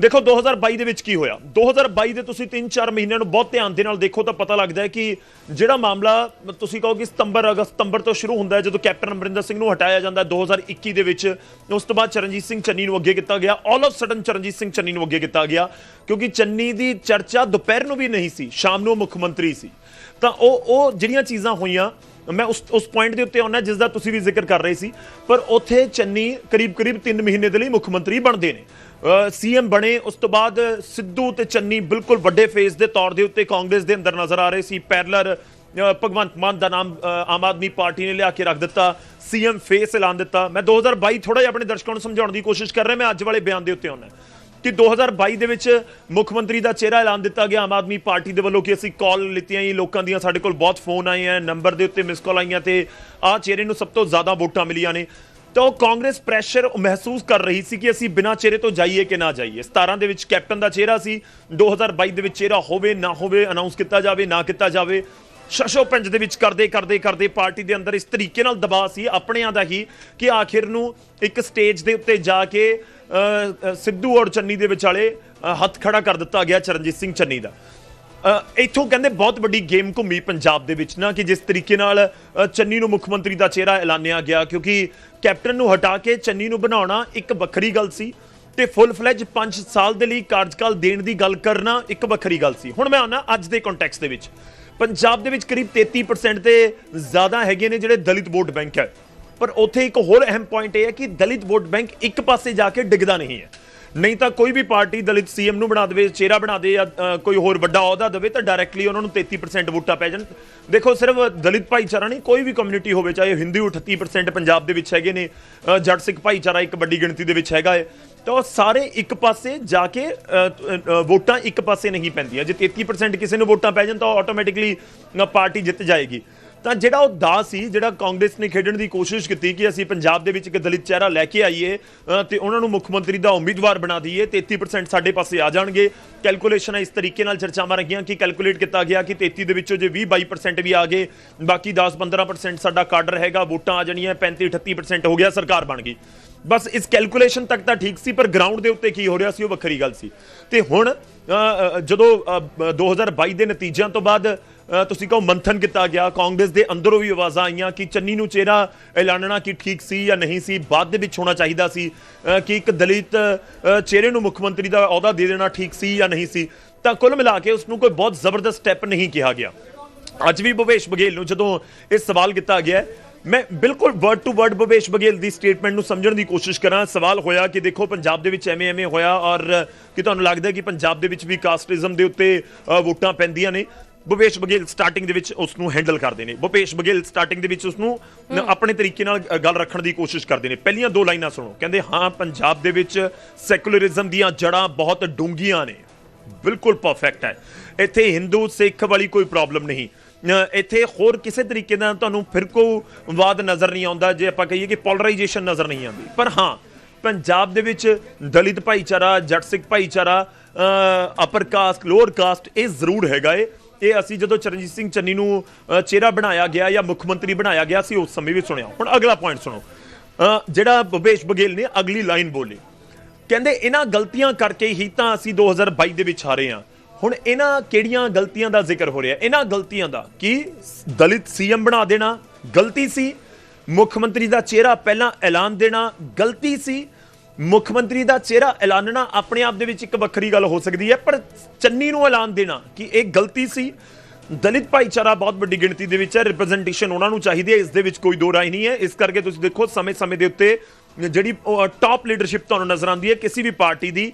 ਦੇਖੋ 2022 ਦੇ ਵਿੱਚ ਕੀ ਹੋਇਆ? 2022 ਦੇ ਤੁਸੀਂ 3-4 ਮਹੀਨਿਆਂ ਨੂੰ ਬਹੁਤ ਧਿਆਨ ਦੇ ਨਾਲ ਦੇਖੋ ਤਾਂ ਪਤਾ ਲੱਗਦਾ ਹੈ ਕਿ ਜਿਹੜਾ ਮਾਮਲਾ ਤੁਸੀਂ ਕਹੋ ਕਿ ਸਤੰਬਰ ਅਗਸਤ ਸਤੰਬਰ ਤੋਂ ਸ਼ੁਰੂ ਹੁੰਦਾ ਹੈ ਜਦੋਂ ਕੈਪਟਨ ਅਮਰਿੰਦਰ ਸਿੰਘ ਨੂੰ ਹਟਾਇਆ ਜਾਂਦਾ ਹੈ 2021 ਦੇ ਵਿੱਚ ਉਸ ਤੋਂ ਬਾਅਦ ਚਰਨਜੀਤ ਸਿੰਘ ਚੰਨੀ ਨੂੰ ਅੱਗੇ ਕੀਤਾ ਗਿਆ। All of sudden Charanjit Singh Channi ਨੂੰ ਅੱਗੇ ਕੀਤਾ ਗਿਆ ਕਿਉਂਕਿ ਚੰਨੀ ਦੀ ਚਰਚਾ ਦੁਪਹਿਰ ਨੂੰ ਵੀ ਨਹੀਂ ਸੀ ਸ਼ਾਮ ਨੂੰ ਮੁੱਖ ਮੰਤਰੀ ਸੀ। ਤਾਂ ਉਹ ਉਹ ਜਿਹੜੀਆਂ ਚੀਜ਼ਾਂ ਹੋਈਆਂ, ਮੈਂ ਉਸ ਉਸ ਪੁਆਇੰਟ ਦੇ ਉੱਤੇ ਆਉਣਾ ਜਿਸ ਦਾ ਤੁਸੀਂ ਵੀ ਜ਼ਿਕਰ ਕਰ ਰਹੇ ਸੀ, ਪਰ ਉੱਥੇ ਚੰਨੀ ਕਰੀਬ ਕਰੀਬ 3 ਮਹੀਨੇ ਦੇ ਲਈ ਮੁੱਖ ਮੰਤਰੀ ਬਣਦੇ ਨੇ। ਸੀਐਮ ਬਣੇ, ਉਸ ਤੋਂ ਬਾਅਦ ਸਿੱਧੂ ਤੇ ਚੰਨੀ ਬਿਲਕੁਲ ਵੱਡੇ ਫੇਸ ਦੇ ਤੌਰ ਦੇ ਉੱਤੇ ਕਾਂਗਰਸ ਦੇ ਅੰਦਰ ਨਜ਼ਰ ਆ ਰਹੇ ਸੀ। ਪੈਰਲਰ ਭਗਵੰਤ ਮਾਨ ਦਾ ਨਾਮ ਆਮ ਆਦਮੀ ਪਾਰਟੀ ਨੇ ਲਿਆ ਕੇ ਰੱਖ ਦਿੱਤਾ, ਸੀਐਮ ਫੇਸ ਐਲਾਨ ਦਿੱਤਾ। ਮੈਂ 2022 ਥੋੜਾ ਜਿਹਾ ਆਪਣੇ ਦਰਸ਼ਕਾਂ ਨੂੰ ਸਮਝਾਉਣ ਦੀ ਕੋਸ਼ਿਸ਼ ਕਰ ਰਿਹਾ, ਮੈਂ ਅੱਜ ਵਾਲੇ ਬਿਆਨ ਦੇ ਉੱਤੇ ਆਉਣਾ। ਕਿ 2022 ਦੇ ਵਿੱਚ ਮੁੱਖ ਮੰਤਰੀ ਦਾ ਚਿਹਰਾ ਐਲਾਨ ਦਿੱਤਾ ਗਿਆ। ਆਮ ਆਦਮੀ ਪਾਰਟੀ ਦੇ ਵੱਲੋਂ ਕਿ ਅਸੀਂ ਕਾਲ ਲਿੱਤੀਆਂ ਹੀ ਲੋਕਾਂ ਦੀਆਂ ਸਾਡੇ ਕੋਲ ਬਹੁਤ ਫੋਨ ਆਏ ਆ ਨੰਬਰ ਦੇ ਉੱਤੇ ਮਿਸ ਕਾਲ ਆਈਆਂ ਤੇ ਆਹ ਚਿਹਰੇ ਨੂੰ ਸਭ ਤੋਂ ਜ਼ਿਆਦਾ ਵੋਟਾਂ ਮਿਲੀਆਂ ਨੇ। ਤਾਂ ਉਹ ਕਾਂਗਰਸ ਪ੍ਰੈਸ਼ਰ ਮਹਿਸੂਸ ਕਰ ਰਹੀ ਸੀ ਕਿ ਅਸੀਂ ਬਿਨਾਂ ਚਿਹਰੇ ਤੋਂ ਜਾਈਏ ਕਿ ਨਾ ਜਾਈਏ। 17 ਦੇ ਵਿੱਚ ਕੈਪਟਨ ਦਾ ਚਿਹਰਾ ਸੀ। 2022 ਦੇ ਵਿੱਚ ਚਿਹਰਾ ਹੋਵੇ, ਨਾ ਹੋਵੇ ਅਨਾਉਂਸ ਕੀਤਾ ਜਾਵੇ, ਨਾ ਕੀਤਾ ਜਾਵੇ। ਸ਼ਸ਼ੋ ਪੰਜ ਦੇ ਵਿੱਚ ਕਰਦੇ ਕਰਦੇ ਕਰਦੇ ਪਾਰਟੀ ਦੇ ਅੰਦਰ ਇਸ ਤਰੀਕੇ ਨਾਲ ਦਬਾਅ ਸੀ ਆਪਣਿਆਂ ਦਾ ਹੀ ਕਿ ਆਖਿਰ ਨੂੰ ਇੱਕ ਸਟੇਜ ਦੇ ਉੱਤੇ ਜਾ ਕੇ ਸਿੱਧੂ ਔਰ ਚੰਨੀ ਦੇ ਵਿਚਾਲੇ ਹੱਥ ਖੜਾ ਕਰ ਦਿੱਤਾ ਗਿਆ ਚਰਨਜੀਤ ਸਿੰਘ ਚੰਨੀ ਦਾ। ਅ, ਇੱਥੋਂ ਕਹਿੰਦੇ ਬਹੁਤ ਵੱਡੀ ਗੇਮ ਘੁੰਮੀ ਪੰਜਾਬ ਦੇ ਵਿੱਚ ਨਾ ਕਿ ਜਿਸ ਤਰੀਕੇ ਨਾਲ ਚੰਨੀ ਨੂੰ ਮੁੱਖ ਮੰਤਰੀ ਦਾ ਚਿਹਰਾ ਐਲਾਨਿਆ ਗਿਆ ਕਿਉਂਕਿ ਕੈਪਟਨ ਨੂੰ ਹਟਾ ਕੇ ਚੰਨੀ ਨੂੰ ਬਣਾਉਣਾ ਇੱਕ ਵੱਖਰੀ ਗੱਲ ਸੀ ਤੇ ਫੁੱਲ ਫਲੈਜ 5 ਸਾਲ ਦੇ ਲਈ ਕਾਰਜਕਾਲ ਦੇਣ ਦੀ ਗੱਲ ਕਰਨਾ ਇੱਕ ਵੱਖਰੀ ਗੱਲ ਸੀ। ਹੁਣ ਮੈਂ ਆਉਣਾ ਅੱਜ ਦੇ ਕੰਟੈਕਸਟ ਦੇ ਵਿੱਚ। ਪੰਜਾਬ ਦੇ ਵਿੱਚ ਕਰੀਬ 33% ਤੇ ਜ਼ਿਆਦਾ ਹੈਗੇ ਨੇ ਜਿਹੜੇ ਦਲਿਤ ਵੋਟ ਬੈਂਕ ਹੈ। ਪਰ ਉੱਥੇ ਇੱਕ ਹੋਰ ਅਹਿਮ ਪੁਆਇੰਟ ਇਹ ਹੈ ਕਿ ਦਲਿਤ ਵੋਟ ਬੈਂਕ ਇੱਕ ਪਾਸੇ ਜਾ ਕੇ ਡਿੱਗਦਾ ਨਹੀਂ ਹੈ। ਨਹੀਂ ਤਾਂ ਕੋਈ ਵੀ ਪਾਰਟੀ ਦਲਿਤ ਸੀਐਮ ਨੂੰ ਬਣਾ ਦੇਵੇ, ਚਿਹਰਾ ਬਣਾ ਦੇ ਜਾਂ ਕੋਈ ਹੋਰ ਵੱਡਾ ਅਹੁਦਾ ਦੇਵੇ ਤਾਂ ਡਾਇਰੈਕਟਲੀ ਉਹਨਾਂ ਨੂੰ 33% ਵੋਟਾਂ ਪੈ ਜਾਣ। ਦੇਖੋ, ਸਿਰਫ ਦਲਿਤ ਭਾਈਚਾਰਾ ਨਹੀਂ, ਕੋਈ ਵੀ ਕਮਿਊਨਿਟੀ ਹੋਵੇ, ਚਾਹੇ ਹਿੰਦੂ 38% ਪੰਜਾਬ ਦੇ ਵਿੱਚ ਹੈਗੇ ਨੇ ਜੱਟ ਸਿੱਖ ਭਾਈਚਾਰਾ ਇੱਕ ਵੱਡੀ ਗਿਣਤੀ ਦੇ ਵਿੱਚ ਹੈਗਾ ਹੈ। ਤਾਂ ਉਹ ਸਾਰੇ ਇੱਕ ਪਾਸੇ ਜਾ ਕੇ ਵੋਟਾਂ ਇੱਕ ਪਾਸੇ ਨਹੀਂ ਪੈਂਦੀਆਂ। ਜੇ 33% ਕਿਸੇ ਨੂੰ ਵੋਟਾਂ ਪੈ ਜਾਣ ਤਾਂ ਆਟੋਮੈਟਿਕਲੀ ਪਾਰਟੀ ਜਿੱਤ ਜਾਏਗੀ। ਤਾਂ ਜਿਹੜਾ ਉਹ ਦਾ ਸੀ ਜਿਹੜਾ ਕਾਂਗਰਸ ਨੇ ਖੇਡਣ ਦੀ ਕੋਸ਼ਿਸ਼ ਕੀਤੀ ਕਿ ਅਸੀਂ ਪੰਜਾਬ ਦੇ ਵਿੱਚ ਇੱਕ ਦਲਿਤ ਚਿਹਰਾ ਲੈ ਕੇ ਆਈਏ ਅ, ਤੇ ਉਹਨਾਂ ਨੂੰ ਮੁੱਖ ਮੰਤਰੀ ਦਾ ਉਮੀਦਵਾਰ ਬਣਾ ਦਈਏ 33% ਸਾਡੇ ਪਾਸੇ ਆ ਜਾਣਗੇ। ਕੈਲਕੂਲੇਸ਼ਨ ਇਸ ਤਰੀਕੇ ਨਾਲ ਚਰਚਾਵਾਂ ਰਹੀਆਂ ਕਿ ਕੈਲਕੂਲੇਟ ਕੀਤਾ ਗਿਆ ਕਿ 33 ਦੇ ਵਿੱਚੋਂ ਜੇ 20 22% ਵੀ ਆ ਗਏ ਬਾਕੀ 10 15% ਸਾਡਾ ਕਾਡਰ ਹੈਗਾ ਵੋਟਾਂ ਆ ਜਾਣੀਆਂ 35 38% ਹੋ ਗਿਆ ਸਰਕਾਰ ਬਣ ਗਈ। ਬਸ ਇਸ ਕੈਲਕੂਲੇਸ਼ਨ ਤੱਕ ਤਾਂ ਠੀਕ ਸੀ ਪਰ ਗਰਾਊਂਡ ਦੇ ਉੱਤੇ ਕੀ ਹੋ ਰਿਹਾ ਸੀ ਉਹ ਵੱਖਰੀ ਗੱਲ ਸੀ। ਤੇ ਹੁਣ ਅ, ਅ, ਜਦੋਂ ਅ, 2022 ਦੇ ਨਤੀਜਿਆਂ ਤੋਂ ਬਾਅਦ ਤੁਸੀਂ ਕਹੋ ਮੰਥਨ ਕੀਤਾ ਗਿਆ ਕਾਂਗਰਸ ਦੇ ਅੰਦਰੋਂ ਵੀ ਆਵਾਜ਼ਾਂ ਆਈਆਂ ਕਿ ਚੰਨੀ ਨੂੰ ਚਿਹਰਾ ਐਲਾਨਣਾ ਕਿ ਠੀਕ ਸੀ ਜਾਂ ਨਹੀਂ ਸੀ ਬਾਅਦ ਦੇ ਵਿੱਚ ਹੋਣਾ ਚਾਹੀਦਾ ਸੀ ਕਿ ਇੱਕ ਦਲਿਤ ਚਿਹਰੇ ਨੂੰ ਮੁੱਖ ਮੰਤਰੀ ਦਾ ਅਹੁਦਾ ਦੇ ਦੇਣਾ ਠੀਕ ਸੀ ਜਾਂ ਨਹੀਂ ਸੀ ਤਾਂ ਕੁੱਲ ਮਿਲਾ ਕੇ ਉਸ ਨੂੰ ਕੋਈ ਬਹੁਤ ਜ਼ਬਰਦਸਤ ਸਟੈਪ ਨਹੀਂ ਕਿਹਾ ਗਿਆ। ਅੱਜ ਵੀ ਭੁਪੇਸ਼ ਬਘੇਲ ਨੂੰ ਜਦੋਂ ਇਹ ਸਵਾਲ ਕੀਤਾ ਗਿਆ ਮੈਂ ਬਿਲਕੁਲ word to word Bhupesh Baghel the statement ਨੂੰ ਸਮਝਣ ਦੀ ਕੋਸ਼ਿਸ਼ ਕਰਾਂ। ਸਵਾਲ ਹੋਇਆ ਕਿ ਦੇਖੋ ਪੰਜਾਬ ਦੇ ਵਿੱਚ ਐਵੇਂ ਐਵੇਂ ਹੋਇਆ ਔਰ ਕਿ ਤੁਹਾਨੂੰ ਲੱਗਦਾ ਕਿ ਪੰਜਾਬ ਦੇ ਵਿੱਚ ਵੀ ਕਾਸਟਿਜ਼ਮ ਦੇ ਉੱਤੇ ਵੋਟਾਂ ਪੈਂਦੀਆਂ ਨੇ? ਭੁਪੇਸ਼ ਬਘੇਲ ਸਟਾਰਟਿੰਗ ਦੇ ਵਿੱਚ ਉਸ ਨੂੰ ਹੈਂਡਲ ਕਰਦੇ ਨੇ। ਭੁਪੇਸ਼ ਬਘੇਲ ਸਟਾਰਟਿੰਗ ਦੇ ਵਿੱਚ ਉਸ ਨੂੰ ਆਪਣੇ ਤਰੀਕੇ ਨਾਲ ਗੱਲ ਰੱਖਣ ਦੀ ਕੋਸ਼ਿਸ਼ ਕਰਦੇ ਨੇ। ਪਹਿਲੀਆਂ ਦੋ ਲਾਈਨਾਂ ਸੁਣੋ। ਕਹਿੰਦੇ ਹਾਂ ਪੰਜਾਬ ਦੇ ਵਿੱਚ ਸੈਕੂਲਰਿਜ਼ਮ ਦੀਆਂ ਜੜਾਂ ਬਹੁਤ ਡੂੰਘੀਆਂ ਨੇ। ਬਿਲਕੁਲ ਪਰਫੈਕਟ ਹੈ। ਇੱਥੇ ਹਿੰਦੂ ਸਿੱਖ ਵਾਲੀ ਕੋਈ ਪ੍ਰੋਬਲਮ ਨਹੀਂ। ਇੱਥੇ ਹੋਰ ਕਿਸੇ ਤਰੀਕੇ ਦਾ ਤੁਹਾਨੂੰ ਫਿਰਕੋਵਾਦ ਨਜ਼ਰ ਨਹੀਂ ਆਉਂਦਾ, ਜੇ ਆਪਾਂ ਕਹੀਏ ਕਿ ਪੋਲਰਾਈਜੇਸ਼ਨ ਨਜ਼ਰ ਨਹੀਂ ਆਉਂਦੀ। ਪਰ ਹਾਂ, ਪੰਜਾਬ ਦੇ ਵਿੱਚ ਦਲਿਤ ਭਾਈਚਾਰਾ, ਜੱਟ ਸਿੱਖ ਭਾਈਚਾਰਾ ਅਪਰ ਕਾਸਟ ਲੋਅਰ ਕਾਸਟ ਇਹ ਜ਼ਰੂਰ ਹੈਗਾ ਏ। ਇਹ ਅਸੀਂ ਜਦੋਂ ਚਰਨਜੀਤ ਸਿੰਘ ਚੰਨੀ ਨੂੰ ਚਿਹਰਾ ਬਣਾਇਆ ਗਿਆ ਜਾਂ ਮੁੱਖ ਮੰਤਰੀ ਬਣਾਇਆ ਗਿਆ ਸੀ ਉਸ ਸਮੇਂ ਵੀ ਸੁਣਿਆ। ਹੁਣ ਅਗਲਾ ਪੁਆਇੰਟ ਸੁਣੋ। ਜਿਹੜਾ ਭੁਪੇਸ਼ ਬਘੇਲ ਨੇ ਅਗਲੀ ਲਾਈਨ ਬੋਲੀ। ਕਹਿੰਦੇ ਇਹਨਾਂ ਗਲਤੀਆਂ ਕਰਕੇ ਹੀ ਤਾਂ ਅਸੀਂ 2022 ਦੇ ਵਿੱਚ ਹਾਰੇ ਹਾਂ। ਹੁਣ ਇਹਨਾਂ ਕਿਹੜੀਆਂ ਗਲਤੀਆਂ ਦਾ ਜ਼ਿਕਰ ਹੋ ਰਿਹਾ? ਇਹਨਾਂ ਗਲਤੀਆਂ ਦਾ ਕਿ ਦਲਿਤ ਸੀਐਮ ਬਣਾ ਦੇਣਾ? ਗਲਤੀ ਸੀ। ਮੁੱਖ ਮੰਤਰੀ ਦਾ ਚਿਹਰਾ ਪਹਿਲਾਂ ਐਲਾਨ ਦੇਣਾ? ਗਲਤੀ ਸੀ। ਮੁੱਖ ਮੰਤਰੀ ਦਾ ਚਿਹਰਾ ਐਲਾਨਣਾ ਆਪਣੇ ਆਪ ਦੇ ਵਿੱਚ ਇੱਕ ਵੱਖਰੀ ਗੱਲ ਹੋ ਸਕਦੀ ਹੈ, ਪਰ ਚੰਨੀ ਨੂੰ ਐਲਾਨ ਦੇਣਾ ਕਿ ਇਹ ਗਲਤੀ ਸੀ। ਦਲਿਤ ਭਾਈਚਾਰਾ ਬਹੁਤ ਵੱਡੀ ਗਿਣਤੀ ਦੇ ਵਿੱਚ ਹੈ ਰਿਪਰੈਜ਼ੈਂਟੇਸ਼ਨ ਉਹਨਾਂ ਨੂੰ ਚਾਹੀਦੀ ਹੈ, ਇਸ ਦੇ ਵਿੱਚ ਕੋਈ ਦੋ ਰਾਏ ਨਹੀਂ ਹੈ। ਇਸ ਕਰਕੇ ਤੁਸੀਂ ਦੇਖੋ, ਸਮੇਂ-ਸਮੇਂ ਦੇ ਉੱਤੇ ਜਿਹੜੀ ਟਾਪ ਲੀਡਰਸ਼ਿਪ ਤੁਹਾਨੂੰ ਨਜ਼ਰ ਆਉਂਦੀ ਹੈ ਕਿਸੇ ਵੀ ਪਾਰਟੀ ਦੀ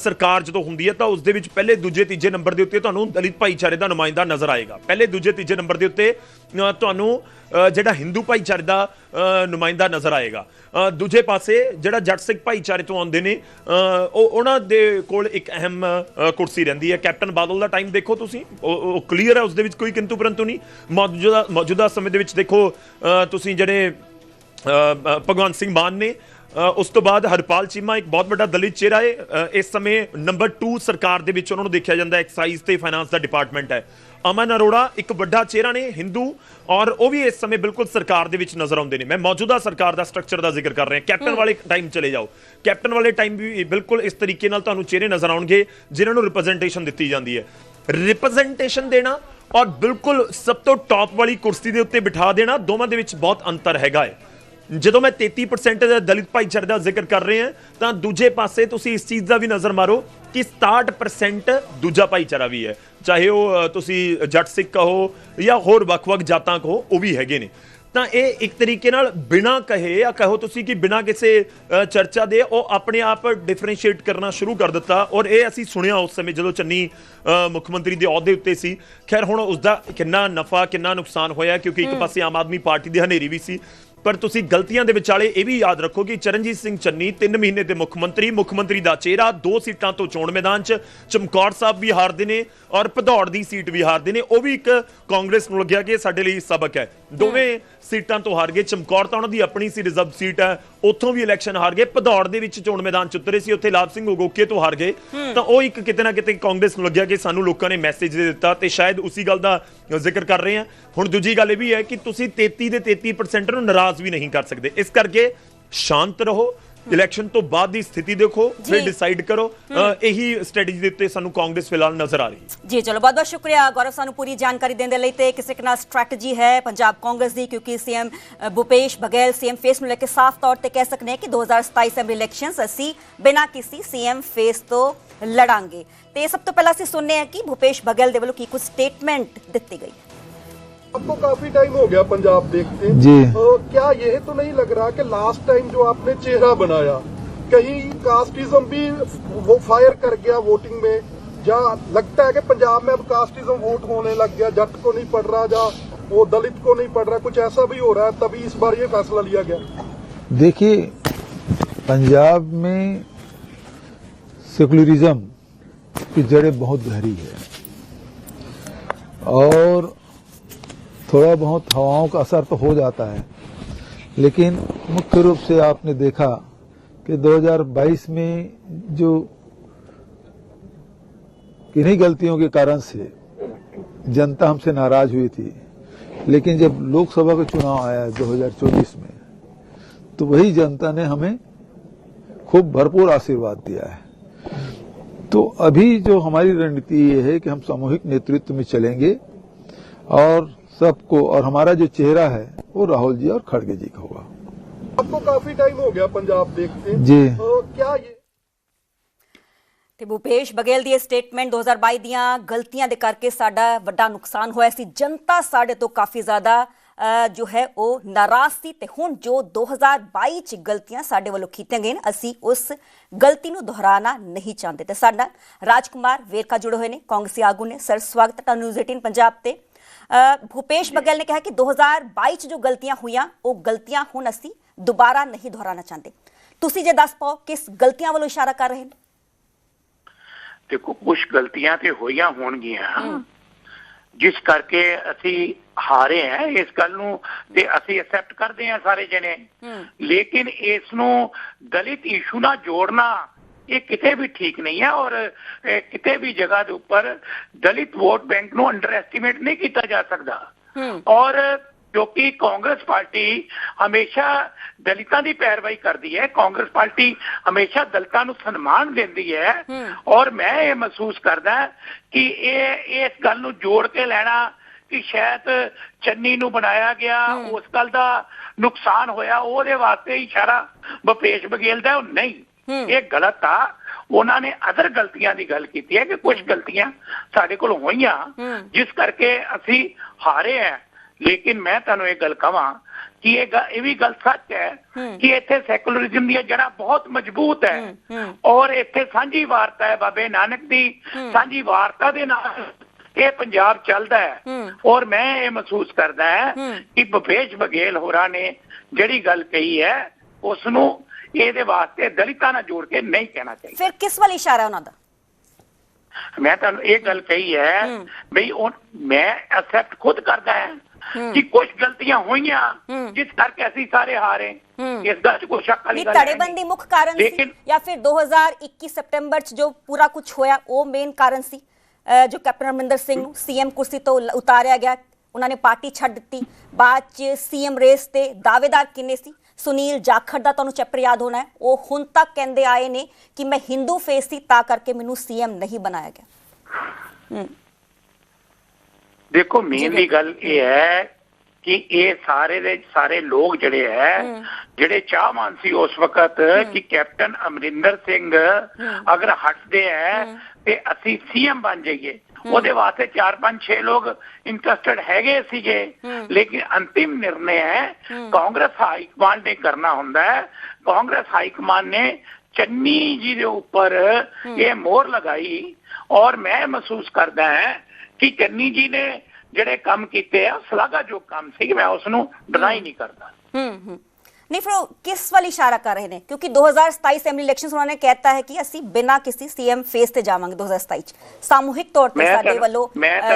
ਸਰਕਾਰ ਜਦੋਂ ਹੁੰਦੀ ਹੈ ਤਾਂ ਉਸ ਦੇ ਵਿੱਚ ਪਹਿਲੇ, ਦੂਜੇ, ਤੀਜੇ ਨੰਬਰ ਦੇ ਉੱਤੇ ਤੁਹਾਨੂੰ ਦਲਿਤ ਭਾਈਚਾਰੇ ਦਾ ਨੁਮਾਇੰਦਾ ਨਜ਼ਰ ਆਏਗਾ। ਪਹਿਲੇ, ਦੂਜੇ, ਤੀਜੇ ਨੰਬਰ ਦੇ ਉੱਤੇ ਤੁਹਾਨੂੰ ਜਿਹੜਾ ਹਿੰਦੂ ਭਾਈਚਾਰੇ ਦਾ ਨੁਮਾਇੰਦਾ ਨਜ਼ਰ ਆਏਗਾ। ਦੂਜੇ ਪਾਸੇ ਜਿਹੜਾ ਜੱਟ ਸਿੱਖ ਭਾਈਚਾਰੇ ਤੋਂ ਆਉਂਦੇ ਨੇ ਉਹ, ਉਹਨਾਂ ਦੇ ਕੋਲ ਇੱਕ ਅਹਿਮ ਕੁਰਸੀ ਰਹਿੰਦੀ ਹੈ। ਕੈਪਟਨ ਬਾਦਲ ਦਾ ਟਾਈਮ ਦੇਖੋ ਤੁਸੀਂ, ਉਹ ਕਲੀਅਰ ਹੈ ਉਸ ਦੇ ਵਿੱਚ ਕੋਈ ਕਿੰਤੂ ਪਰੰਤੂ ਨਹੀਂ। ਮੌਜੂਦਾ ਮੌਜੂਦਾ ਸਮੇਂ ਦੇ ਵਿੱਚ ਦੇਖੋ ਤੁਸੀਂ ਜਿਹੜੇ ਭਗਵੰਤ ਸਿੰਘ ਮਾਨ ਨੇ ਉਸ ਤੋਂ ਬਾਅਦ ਹਰਪਾਲ ਚੀਮਾ ਇੱਕ ਬਹੁਤ ਵੱਡਾ ਦਲਿਤ ਚਿਹਰਾ ਹੈ ਇਸ ਸਮੇਂ ਨੰਬਰ 2 ਸਰਕਾਰ ਦੇ ਵਿੱਚ ਉਹਨਾਂ ਨੂੰ ਦੇਖਿਆ ਜਾਂਦਾ ਐਕਸਾਈਜ਼ ਤੇ ਫਾਈਨਾਂਸ ਦਾ ਡਿਪਾਰਟਮੈਂਟ ਹੈ। ਅਮਨ ਅਰੋੜਾ ਇੱਕ ਵੱਡਾ ਚਿਹਰਾ ਨੇ ਹਿੰਦੂ ਔਰ ਉਹ ਵੀ ਇਸ ਸਮੇਂ ਬਿਲਕੁਲ ਸਰਕਾਰ ਦੇ ਵਿੱਚ ਨਜ਼ਰ ਆਉਂਦੇ ਨੇ। ਮੈਂ ਮੌਜੂਦਾ ਸਰਕਾਰ ਦਾ ਸਟਰਕਚਰ ਦਾ ਜ਼ਿਕਰ ਕਰ ਰਿਹਾ। ਕੈਪਟਨ ਵਾਲੇ ਟਾਈਮ ਚਲੇ ਜਾਓ। ਕੈਪਟਨ ਵਾਲੇ ਟਾਈਮ ਵੀ ਬਿਲਕੁਲ ਇਸ ਤਰੀਕੇ ਨਾਲ ਤੁਹਾਨੂੰ ਚਿਹਰੇ ਨਜ਼ਰ ਆਉਣਗੇ ਜਿਨ੍ਹਾਂ ਨੂੰ ਰਿਪਰੈਜ਼ੈਂਟੇਸ਼ਨ ਦਿੱਤੀ ਜਾਂਦੀ ਹੈ। ਰਿਪਰੈਜ਼ੈਂਟੇਸ਼ਨ ਦੇਣਾ ਔਰ ਬਿਲਕੁਲ ਸਭ ਤੋਂ ਟੌਪ ਵਾਲੀ ਕੁਰਸੀ ਦੇ ਉੱਤੇ ਬਿਠਾ ਦੇਣਾ ਦੋਵਾਂ ਦੇ ਵਿੱਚ ਬਹੁਤ ਅੰਤਰ ਹੈਗਾ ਹੈ ਜਦੋਂ ਮੈਂ 33% ਦਾ ਦਲਿਤ ਭਾਈਚਾਰੇ ਦਾ ਜ਼ਿਕਰ ਕਰ ਰਹੇ ਹਾਂ ਤਾਂ ਦੂਜੇ ਪਾਸੇ ਤੁਸੀਂ ਇਸ ਚੀਜ਼ ਦਾ ਵੀ ਨਜ਼ਰ ਮਾਰੋ ਕਿ 67% ਦੂਜਾ ਭਾਈਚਾਰਾ ਵੀ ਹੈ। ਚਾਹੇ ਉਹ ਤੁਸੀਂ ਜੱਟ ਸਿੱਖ ਕਹੋ ਜਾਂ ਹੋਰ ਵੱਖ-ਵੱਖ ਜਾਤਾਂ ਕਹੋ ਉਹ ਵੀ ਹੈਗੇ ਨੇ। ਤਾਂ ਇਹ ਇੱਕ ਤਰੀਕੇ ਨਾਲ ਬਿਨਾ ਕਹੇ ਜਾਂ ਕਹੋ ਤੁਸੀਂ ਕਿ ਬਿਨਾ ਕਿਸੇ ਚਰਚਾ ਦੇ ਉਹ ਆਪਣੇ ਆਪ ਡਿਫਰੈਂਸ਼ੀਏਟ ਕਰਨਾ ਸ਼ੁਰੂ ਕਰ ਦਿੱਤਾ। ਔਰ ਇਹ ਅਸੀਂ ਸੁਣਿਆ ਉਸ ਸਮੇਂ ਜਦੋਂ ਚੰਨੀ ਮੁੱਖ ਮੰਤਰੀ ਦੇ ਅਹੁਦੇ ਉੱਤੇ ਸੀ। ਖੈਰ ਹੁਣ ਉਸ ਦਾ ਕਿੰਨਾ ਨਫਾ ਕਿੰਨਾ ਨੁਕਸਾਨ ਹੋਇਆ ਕਿਉਂਕਿ ਇੱਕ ਪਾਸੇ ਆਮ ਆਦਮੀ ਪਾਰਟੀ ਦੀ ਹਨੇਰੀ ਵੀ ਸੀ। ਪਰ ਤੁਸੀਂ ਗਲਤੀਆਂ ਦੇ ਵਿਚਾਲੇ ਇਹ ਵੀ ਯਾਦ ਰੱਖੋ ਕਿ ਚਰਨਜੀਤ ਸਿੰਘ ਚੰਨੀ 3 ਮਹੀਨੇ ਦੇ ਮੁੱਖ ਮੰਤਰੀ ਮੁੱਖ ਮੰਤਰੀ ਦਾ ਚਿਹਰਾ, ਦੋ ਸੀਟਾਂ ਤੋਂ ਚੋਣ ਮੈਦਾਨ 'ਚ, ਚਮਕੌਰ ਸਾਹਿਬ ਵੀ ਹਾਰਦੇ ਨੇ ਔਰ ਭਦੌੜ ਦੀ ਸੀਟ ਵੀ ਹਾਰਦੇ ਨੇ। ਉਹ ਵੀ ਇੱਕ ਕਾਂਗਰਸ ਨੂੰ ਲੱਗਿਆ ਕਿ ਸਾਡੇ ਲਈ ਸਬਕ ਹੈ। ਦੋਵੇਂ ਸੀਟਾਂ ਤੋਂ ਹਾਰ ਗਏ। ਚਮਕੌਰ ਤਾਂ ਉਹਨਾਂ ਦੀ ਆਪਣੀ ਸੀ, ਰਿਜ਼ਰਵ ਸੀਟ ਹੈ। ਉੱਥੋਂ ਵੀ ਇਲੈਕਸ਼ਨ ਹਾਰ ਗਏ। ਭਦੌੜ ਦੇ ਵਿੱਚ ਚੋਣ ਮੈਦਾਨ 'ਚ ਉਤਰੇ ਸੀ। ਉੱਥੇ ਲਾਭ ਸਿੰਘ ਉਗੋਕੇ ਤੋਂ ਹਾਰ ਗਏ। ਤਾਂ ਉਹ ਇੱਕ ਕਿਤੇ ਨਾ ਕਿਤੇ ਕਾਂਗਰਸ ਨੂੰ ਲੱਗਿਆ ਕਿ ਸਾਨੂੰ ਲੋਕਾਂ ਨੇ ਮੈਸੇਜ ਦੇ ਦਿੱਤਾ ਤੇ ਸ਼ਾਇਦ ਉਸੇ ਗੱਲ ਦਾ ਜ਼ਿਕਰ ਕਰ ਰਹੇ ਹਾਂ। ਹੁਣ ਦੂਜੀ ਗੱਲ ਇਹ ਵੀ ਹੈ ਕਿ ਤੁਸੀਂ 33 ਦੇ 33% ਨੂੰ ਨਾਰਾਜ਼ ਵੀ ਨਹੀਂ ਕਰ ਸਕਦੇ। ਇਸ ਕਰਕੇ ਸ਼ਾਂਤ ਰਹੋ। ਇਲੈਕਸ਼ਨ ਤੋਂ ਬਾਅਦ ਦੀ ਸਥਿਤੀ ਦੇਖੋ ਫਿਰ। ਡਿਸਾਈਡ ਕਰੋ। ਇਹੀ ਸਟ੍ਰੈਟਜੀ ਦੇ ਉੱਤੇ ਸਾਨੂੰ ਕਾਂਗਰਸ ਫਿਲਹਾਲ ਨਜ਼ਰ ਆ ਰਹੀ ਹੈ। ਜੀ ਚਲੋ ਬਹੁਤ ਬਹੁਤ ਸ਼ੁਕਰੀਆ ਗੌਰਵ ਸਾਨੂੰ ਪੂਰੀ ਜਾਣਕਾਰੀ ਦੇਣ ਦੇ ਲਈ ਤੇ ਕਿਸੇ ਇੱਕ ਨਾਲ ਸਟ੍ਰੈਟਜੀ ਹੈ ਪੰਜਾਬ ਕਾਂਗਰਸ ਦੀ ਕਿਉਂਕਿ CM Bhupesh Baghel CM face ਨੂੰ ਲੈ ਕੇ ਸਾਫ਼ ਤੌਰ ਤੇ ਕਹਿ ਸਕਨੇ ਹਾਂ ਕਿ 2027 ਅਸੈਂਬਲੀ ਇਲੈਕਸ਼ਨਸ ਅਸੀਂ ਬਿਨਾਂ ਕਿਸੇ ਸੀਐਮ ਫੇਸ ਤੋਂ ਲੜਾਂਗੇ। ਤੇ ਸਭ ਤੋਂ ਪਹਿਲਾਂ ਅਸੀਂ ਸੁਣਨੇ ਹਾਂ ਕਿ ਭੁਪੇਸ਼ ਬਘੇਲ ਦੇ ਵੱਲੋਂ ਕੀ ਕੁਝ ਸਟੇਟਮੈਂਟ ਦਿੱਤੀ ਗਈ आपको काफ़ी टाइम हो गया पंजाब देखते जी। तो क्या यह तो नहीं लग रहा कि लास्ट टाइम जो आपने चेहरा बनाया कहीं कास्टिज्म भी वो फायर कर गया वोटिंग में? या लगता है कि पंजाब में अब कास्टिज्म वोट होने लग गया जट को नहीं पड़ रहा या वो दलित को नहीं पड़ रहा कुछ ऐसा भी हो रहा है तभी इस बार ये फैसला लिया गया। देखिए पंजाब में सेकुलरिज्म की जड़ें बहुत गहरी है। और थोड़ा बहुत हवाओं का असर तो हो जाता है। लेकिन मुख्य रूप से आपने देखा कि 2022 में जो किन्हीं गलतियों के कारण से जनता हमसे नाराज़ हुई थी। लेकिन जब लोकसभा का चुनाव आया 2024 में तो वही जनता ने हमें खूब भरपूर आशीर्वाद दिया है। तो अभी जो हमारी रणनीति ये है कि हम सामूहिक नेतृत्व में चलेंगे और सबको और हमारा जो चेहरा है वो राहुल जी और खड़गे जी का होगा आपको काफी टाइम हो गया पंजाब देखते जी तो क्या ये ਤੇ ਭੁਪੇਸ਼ ਬਘੇਲ ਦੀ ਇਹ ਸਟੇਟਮੈਂਟ 2022 ਦੀਆਂ ਗਲਤੀਆਂ ਦੇ ਕਰਕੇ ਸਾਡਾ ਵੱਡਾ ਨੁਕਸਾਨ ਹੋਇਆ ਸੀ ਜਨਤਾ ਸਾਡੇ ਤੋਂ ਕਾਫੀ ਜ਼ਿਆਦਾ ਅ, ਜੋ ਹੈ ਉਹ ਨਾਰਾਜ਼ ਸੀ ਤੇ ਹੁਣ ਜੋ 2022 ਚ ਗਲਤੀਆਂ ਸਾਡੇ ਵੱਲੋਂ ਕੀਤੀਆਂ ਗਈਆਂ ਨੇ, ਅਸੀਂ ਉਸ ਗਲਤੀ ਨੂੰ ਦੁਹਰਾਉਣਾ ਨਹੀਂ ਚਾਹੁੰਦੇ ਤੇ ਸਾਡਾ ਰਾਜਕੁਮਾਰ ਵੇਰਕਾ ਜੁੜੇ ਹੋਏ ਨੇ ਕਾਂਗਰਸੀ ਆਗੂ ਨੇ ਸਰ ਸਵਾਗਤ ਹੈ ਤੁਹਾਨੂੰ ਨਿਊਜ਼ 18 ਪੰਜਾਬ ਤੇ ਅ, ਭੁਪੇਸ਼ ਬਘੇਲ ਨੇ ਕਿਹਾ ਕਿ 2022 ਚ ਜੋ ਗਲਤੀਆਂ ਹੋਈਆਂ ਉਹ ਗਲਤੀਆਂ ਹੁਣ ਅਸੀਂ ਦੁਬਾਰਾ ਨਹੀਂ ਦੁਹਰਾਉਣਾ ਚਾਹੁੰਦੇ। ਤੁਸੀਂ ਜੇ ਦੱਸ ਪਾਓ ਕਿਸ ਗਲਤੀਆਂ ਵੱਲੋਂ ਇਸ਼ਾਰਾ ਕਰ ਰਹੇ ਨੇ? ਦੇਖੋ ਕੁਝ ਗਲਤੀਆਂ ਤੇ ਹੋਈਆਂ ਹੋਣਗੀਆਂ। ਜਿਸ ਕਰਕੇ ਅਸੀਂ ਹਾਰੇ ਆ ਇਸ ਗੱਲ ਨੂੰ ਤੇ ਅਸੀਂ ਐਕਸੈਪਟ ਕਰਦੇ ਆ ਸਾਰੇ ਜਣੇ। ਲੇਕਿਨ ਇਸ ਨੂੰ ਦਲਿਤ ਇਸ਼ੂ ਨਾਲ ਜੋੜਨਾ ਇਹ ਕਿਤੇ ਵੀ ਠੀਕ ਨਹੀਂ ਹੈ ਔਰ ਕਿਤੇ ਵੀ ਜਗ੍ਹਾ ਦੇ ਉੱਪਰ ਦਲਿਤ ਵੋਟ ਬੈਂਕ ਨੂੰ ਅੰਡਰ ਐਸਟੀਮੇਟ ਨਹੀਂ ਕੀਤਾ ਜਾ ਸਕਦਾ। ਔਰ ਕਿਉਂਕਿ ਕਾਂਗਰਸ ਪਾਰਟੀ ਹਮੇਸ਼ਾ ਦਲਿਤਾਂ ਦੀ ਪੈਰਵਾਈ ਕਰਦੀ ਹੈ ਕਾਂਗਰਸ ਪਾਰਟੀ ਹਮੇਸ਼ਾ ਦਲਿਤਾਂ ਨੂੰ ਸਨਮਾਨ ਦਿੰਦੀ ਹੈ। ਔਰ ਮੈਂ ਇਹ ਮਹਿਸੂਸ ਕਰਦਾ ਕਿ ਇਹ ਇਸ ਗੱਲ ਨੂੰ ਜੋੜ ਕੇ ਲੈਣਾ ਕਿ ਸ਼ਾਇਦ ਚੰਨੀ ਨੂੰ ਬਣਾਇਆ ਗਿਆ ਉਸ ਗੱਲ ਦਾ ਨੁਕਸਾਨ ਹੋਇਆ ਉਹਦੇ ਵਾਸਤੇ ਇਸ਼ਾਰਾ ਭੁਪੇਸ਼ ਬਘੇਲ ਦਾ ਨਹੀਂ। ਇਹ ਗਲਤ ਆ। ਉਹਨਾਂ ਨੇ ਅਦਰ ਗਲਤੀਆਂ ਦੀ ਗੱਲ ਕੀਤੀ ਹੈ ਕਿ ਕੁਝ ਗਲਤੀਆਂ ਸਾਡੇ ਕੋਲ ਹੋਈਆਂ। ਜਿਸ ਕਰਕੇ ਅਸੀਂ ਹਾਰੇ ਆ ਲੇਕਿਨ ਮੈਂ ਤੁਹਾਨੂੰ ਇਹ ਗੱਲ ਕਹਾਂ ਕਿ ਇਹ ਇਹ ਵੀ ਗੱਲ ਸੱਚ ਹੈ। ਕਿ ਇੱਥੇ ਸੈਕੂਲਰਿਜ਼ਮ ਦੀਆਂ ਜੜ੍ਹਾਂ ਬਹੁਤ ਮਜ਼ਬੂਤ ਹੈ ਔਰ ਇੱਥੇ ਸਾਂਝੀ ਵਾਰਤਾ ਹੈ ਬਾਬੇ ਨਾਨਕ ਦੀ। ਸਾਂਝੀ ਵਾਰਤਾ ਦੇ ਨਾਲ ਇਹ ਪੰਜਾਬ ਚੱਲਦਾ ਹੈ। ਔਰ ਮੈਂ ਇਹ ਮਹਿਸੂਸ ਕਰਦਾ ਹੈ। ਕਿ ਭੁਪੇਸ਼ ਬਘੇਲ ਹੋਰਾਂ ਨੇ ਜਿਹੜੀ ਗੱਲ ਕਹੀ ਹੈ ਉਸ ਨੂੰ ਇਹਦੇ ਵਾਸਤੇ ਦਲਿਤਾਂ ਨਾਲ ਜੋੜ ਕੇ ਨਹੀਂ ਕਹਿਣਾ ਚਾਹੀਦਾ। ਫਿਰ ਕਿਸ ਵੱਲ ਇਸ਼ਾਰਾ ਉਹਨਾਂ ਦਾ? ਮੈਂ ਤੁਹਾਨੂੰ ਇਹ ਗੱਲ ਕਹੀ ਹੈ ਬਈ ਉਹ ਮੈਂ ਐਕਸੈਪਟ ਖੁਦ ਕਰਦਾ ਹੈ ਕਿ ਕੁਝ ਗਲਤੀਆਂ ਹੋਈਆਂ ਜਿਸ ਕਰਕੇ ਅਸੀਂ ਸਾਰੇ ਹਾਰੇ। ਇਸ ਗੱਲ 'ਚ ਕੋਈ ਸ਼ੱਕ ਨਹੀਂ। ਧੜੇਬੰਦੀ ਮੁੱਖ ਕਾਰਨ ਸੀ ਜਾਂ ਫਿਰ 2021 ਸਤੰਬਰ ਚ ਜੋ ਪੂਰਾ ਕੁਝ ਹੋਇਆ ਉਹ ਮੇਨ ਕਾਰਨ ਸੀ। ਜੋ ਕੈਪਟਨ ਅਮਰਿੰਦਰ ਸਿੰਘ ਨੂੰ ਸੀਐਮ ਕੁਰਸੀ ਤੋਂ ਉਤਾਰਿਆ ਗਿਆ। ਉਹਨਾਂ ਨੇ ਪਾਰਟੀ ਛੱਡ ਦਿੱਤੀ। ਬਾਅਦ ਚ ਸੀਐਮ ਰੇਸ ਤੇ ਦਾਅਵੇਦਾਰ ਕਿੰਨੇ ਸੀ? ਸੁਨੀਲ ਜਾਖੜ ਦਾ ਤੁਹਾਨੂੰ ਚੈਪਟਰ ਯਾਦ ਹੋਣਾ ਹੈ। ਉਹ ਹੁਣ ਤੱਕ ਕਹਿੰਦੇ ਆਏ ਨੇ ਕਿ ਮੈਂ ਹਿੰਦੂ ਫੇਸ ਸੀ ਤਾਂ ਕਰਕੇ ਮੈਨੂੰ ਸੀਐਮ ਨਹੀਂ ਬਣਾਇਆ ਗਿਆ। ਦੇਖੋ ਮੇਨਲੀ ਗੱਲ ਇਹ ਹੈ ਕਿ ਇਹ ਸਾਰੇ ਦੇ ਸਾਰੇ ਲੋਕ ਜਿਹੜੇ ਹੈ ਜਿਹੜੇ ਚਾਹਵਾਨ ਸੀ ਉਸ ਵਕਤ ਕਿ ਕੈਪਟਨ ਅਮਰਿੰਦਰ ਸਿੰਘ ਅਗਰ ਹਟਦੇ ਹੈ। ਤੇ ਅਸੀਂ ਸੀਐਮ ਬਣ ਜਾਈਏ। ਉਹਦੇ ਵਾਸਤੇ 4-5-6 ਲੋਕ ਇੰਟਰਸਟਡ ਹੈਗੇ ਸੀਗੇ। ਲੇਕਿਨ ਅੰਤਿਮ ਨਿਰਣੇ ਹੈ। ਕਾਂਗਰਸ ਹਾਈ ਕਮਾਂਡ ਨੇ ਕਰਨਾ ਹੁੰਦਾ ਹੈ। ਕਾਂਗਰਸ ਹਾਈ ਕਮਾਂਡ ਨੇ ਚੰਨੀ ਜੀ ਦੇ ਉੱਪਰ ਇਹ ਮੋਹਰ ਲਗਾਈ ਔਰ ਮੈਂ ਮਹਿਸੂਸ ਕਰਦਾ ਹੈ ਕਿ ਚੰਨੀ ਜੀ ਨੇ ਜਿਹੜੇ ਕੰਮ ਕੀਤੇ ਆ ਸ਼ਲਾਘਾਯੋਗ ਕੰਮ ਸੀ ਮੈਂ ਉਸ ਨੂੰ ਡਿਨਾਈ ਨਹੀਂ ਕਰਦਾ। ਹੂੰ ਹੂੰ। ਨਹੀਂ ਫਿਰ ਉਹ ਕਿਸ ਵੱਲ ਇਸ਼ਾਰਾ ਕਰ ਰਹੇ ਨੇ? ਕਿਉਂਕਿ 2027 ਅਸੈਂਬਲੀ ਇਲੈਕਸ਼ਨਸ ਉਹਨਾਂ ਨੇ ਕਹਿਤਾ ਹੈ ਕਿ ਅਸੀਂ ਬਿਨਾਂ ਕਿਸੇ ਸੀਐਮ ਫੇਸ ਤੇ ਜਾਵਾਂਗੇ 2027 ਚ। ਸਾਮੂਹਿਕ ਤੌਰ ਤੇ ਸਾਡੇ ਵੱਲੋਂ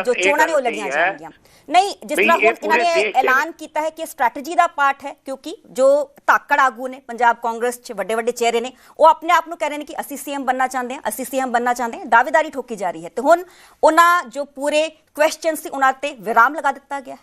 ਜੋ ਚੋਣਾਂ ਨੇ ਉਹ ਲੜੀਆਂ ਜਾਣਗੀਆਂ। ਨਹੀਂ ਜਿਸ ਤਰ੍ਹਾਂ ਹੁਣ ਇਹਨਾਂ ਨੇ ਐਲਾਨ ਕੀਤਾ ਹੈ ਕਿ ਸਟ੍ਰੈਟਜੀ ਦਾ ਪਾਰਟ ਹੈ ਕਿਉਂਕਿ ਜੋ ਧਾਕੜ ਆਗੂ ਨੇ ਪੰਜਾਬ ਕਾਂਗਰਸ ਚ ਵੱਡੇ ਵੱਡੇ ਚਿਹਰੇ ਨੇ ਉਹ ਆਪਣੇ ਆਪ ਨੂੰ ਕਹਿ ਰਹੇ ਨੇ ਕਿ ਅਸੀਂ ਸੀਐਮ ਬੰਨਣਾ ਚਾਹੁੰਦੇ ਹਾਂ ਅਸੀਂ ਸੀਐਮ ਬੰਨਣਾ ਚਾਹੁੰਦੇ ਹਾਂ ਦਾਅਵੇਦਾਰੀ ਠੋਕੀ ਜਾ ਰਹੀ ਹੈ। ਤੇ ਹੁਣ ਉਹਨਾਂ ਜੋ ਪੂਰੇ ਕੁਐਸਚਨ ਸੀ ਉਹਨਾਂ ਤੇ ਵਿਰਾਮ ਲਗਾ ਦਿੱਤਾ ਗਿਆ ਹੈ।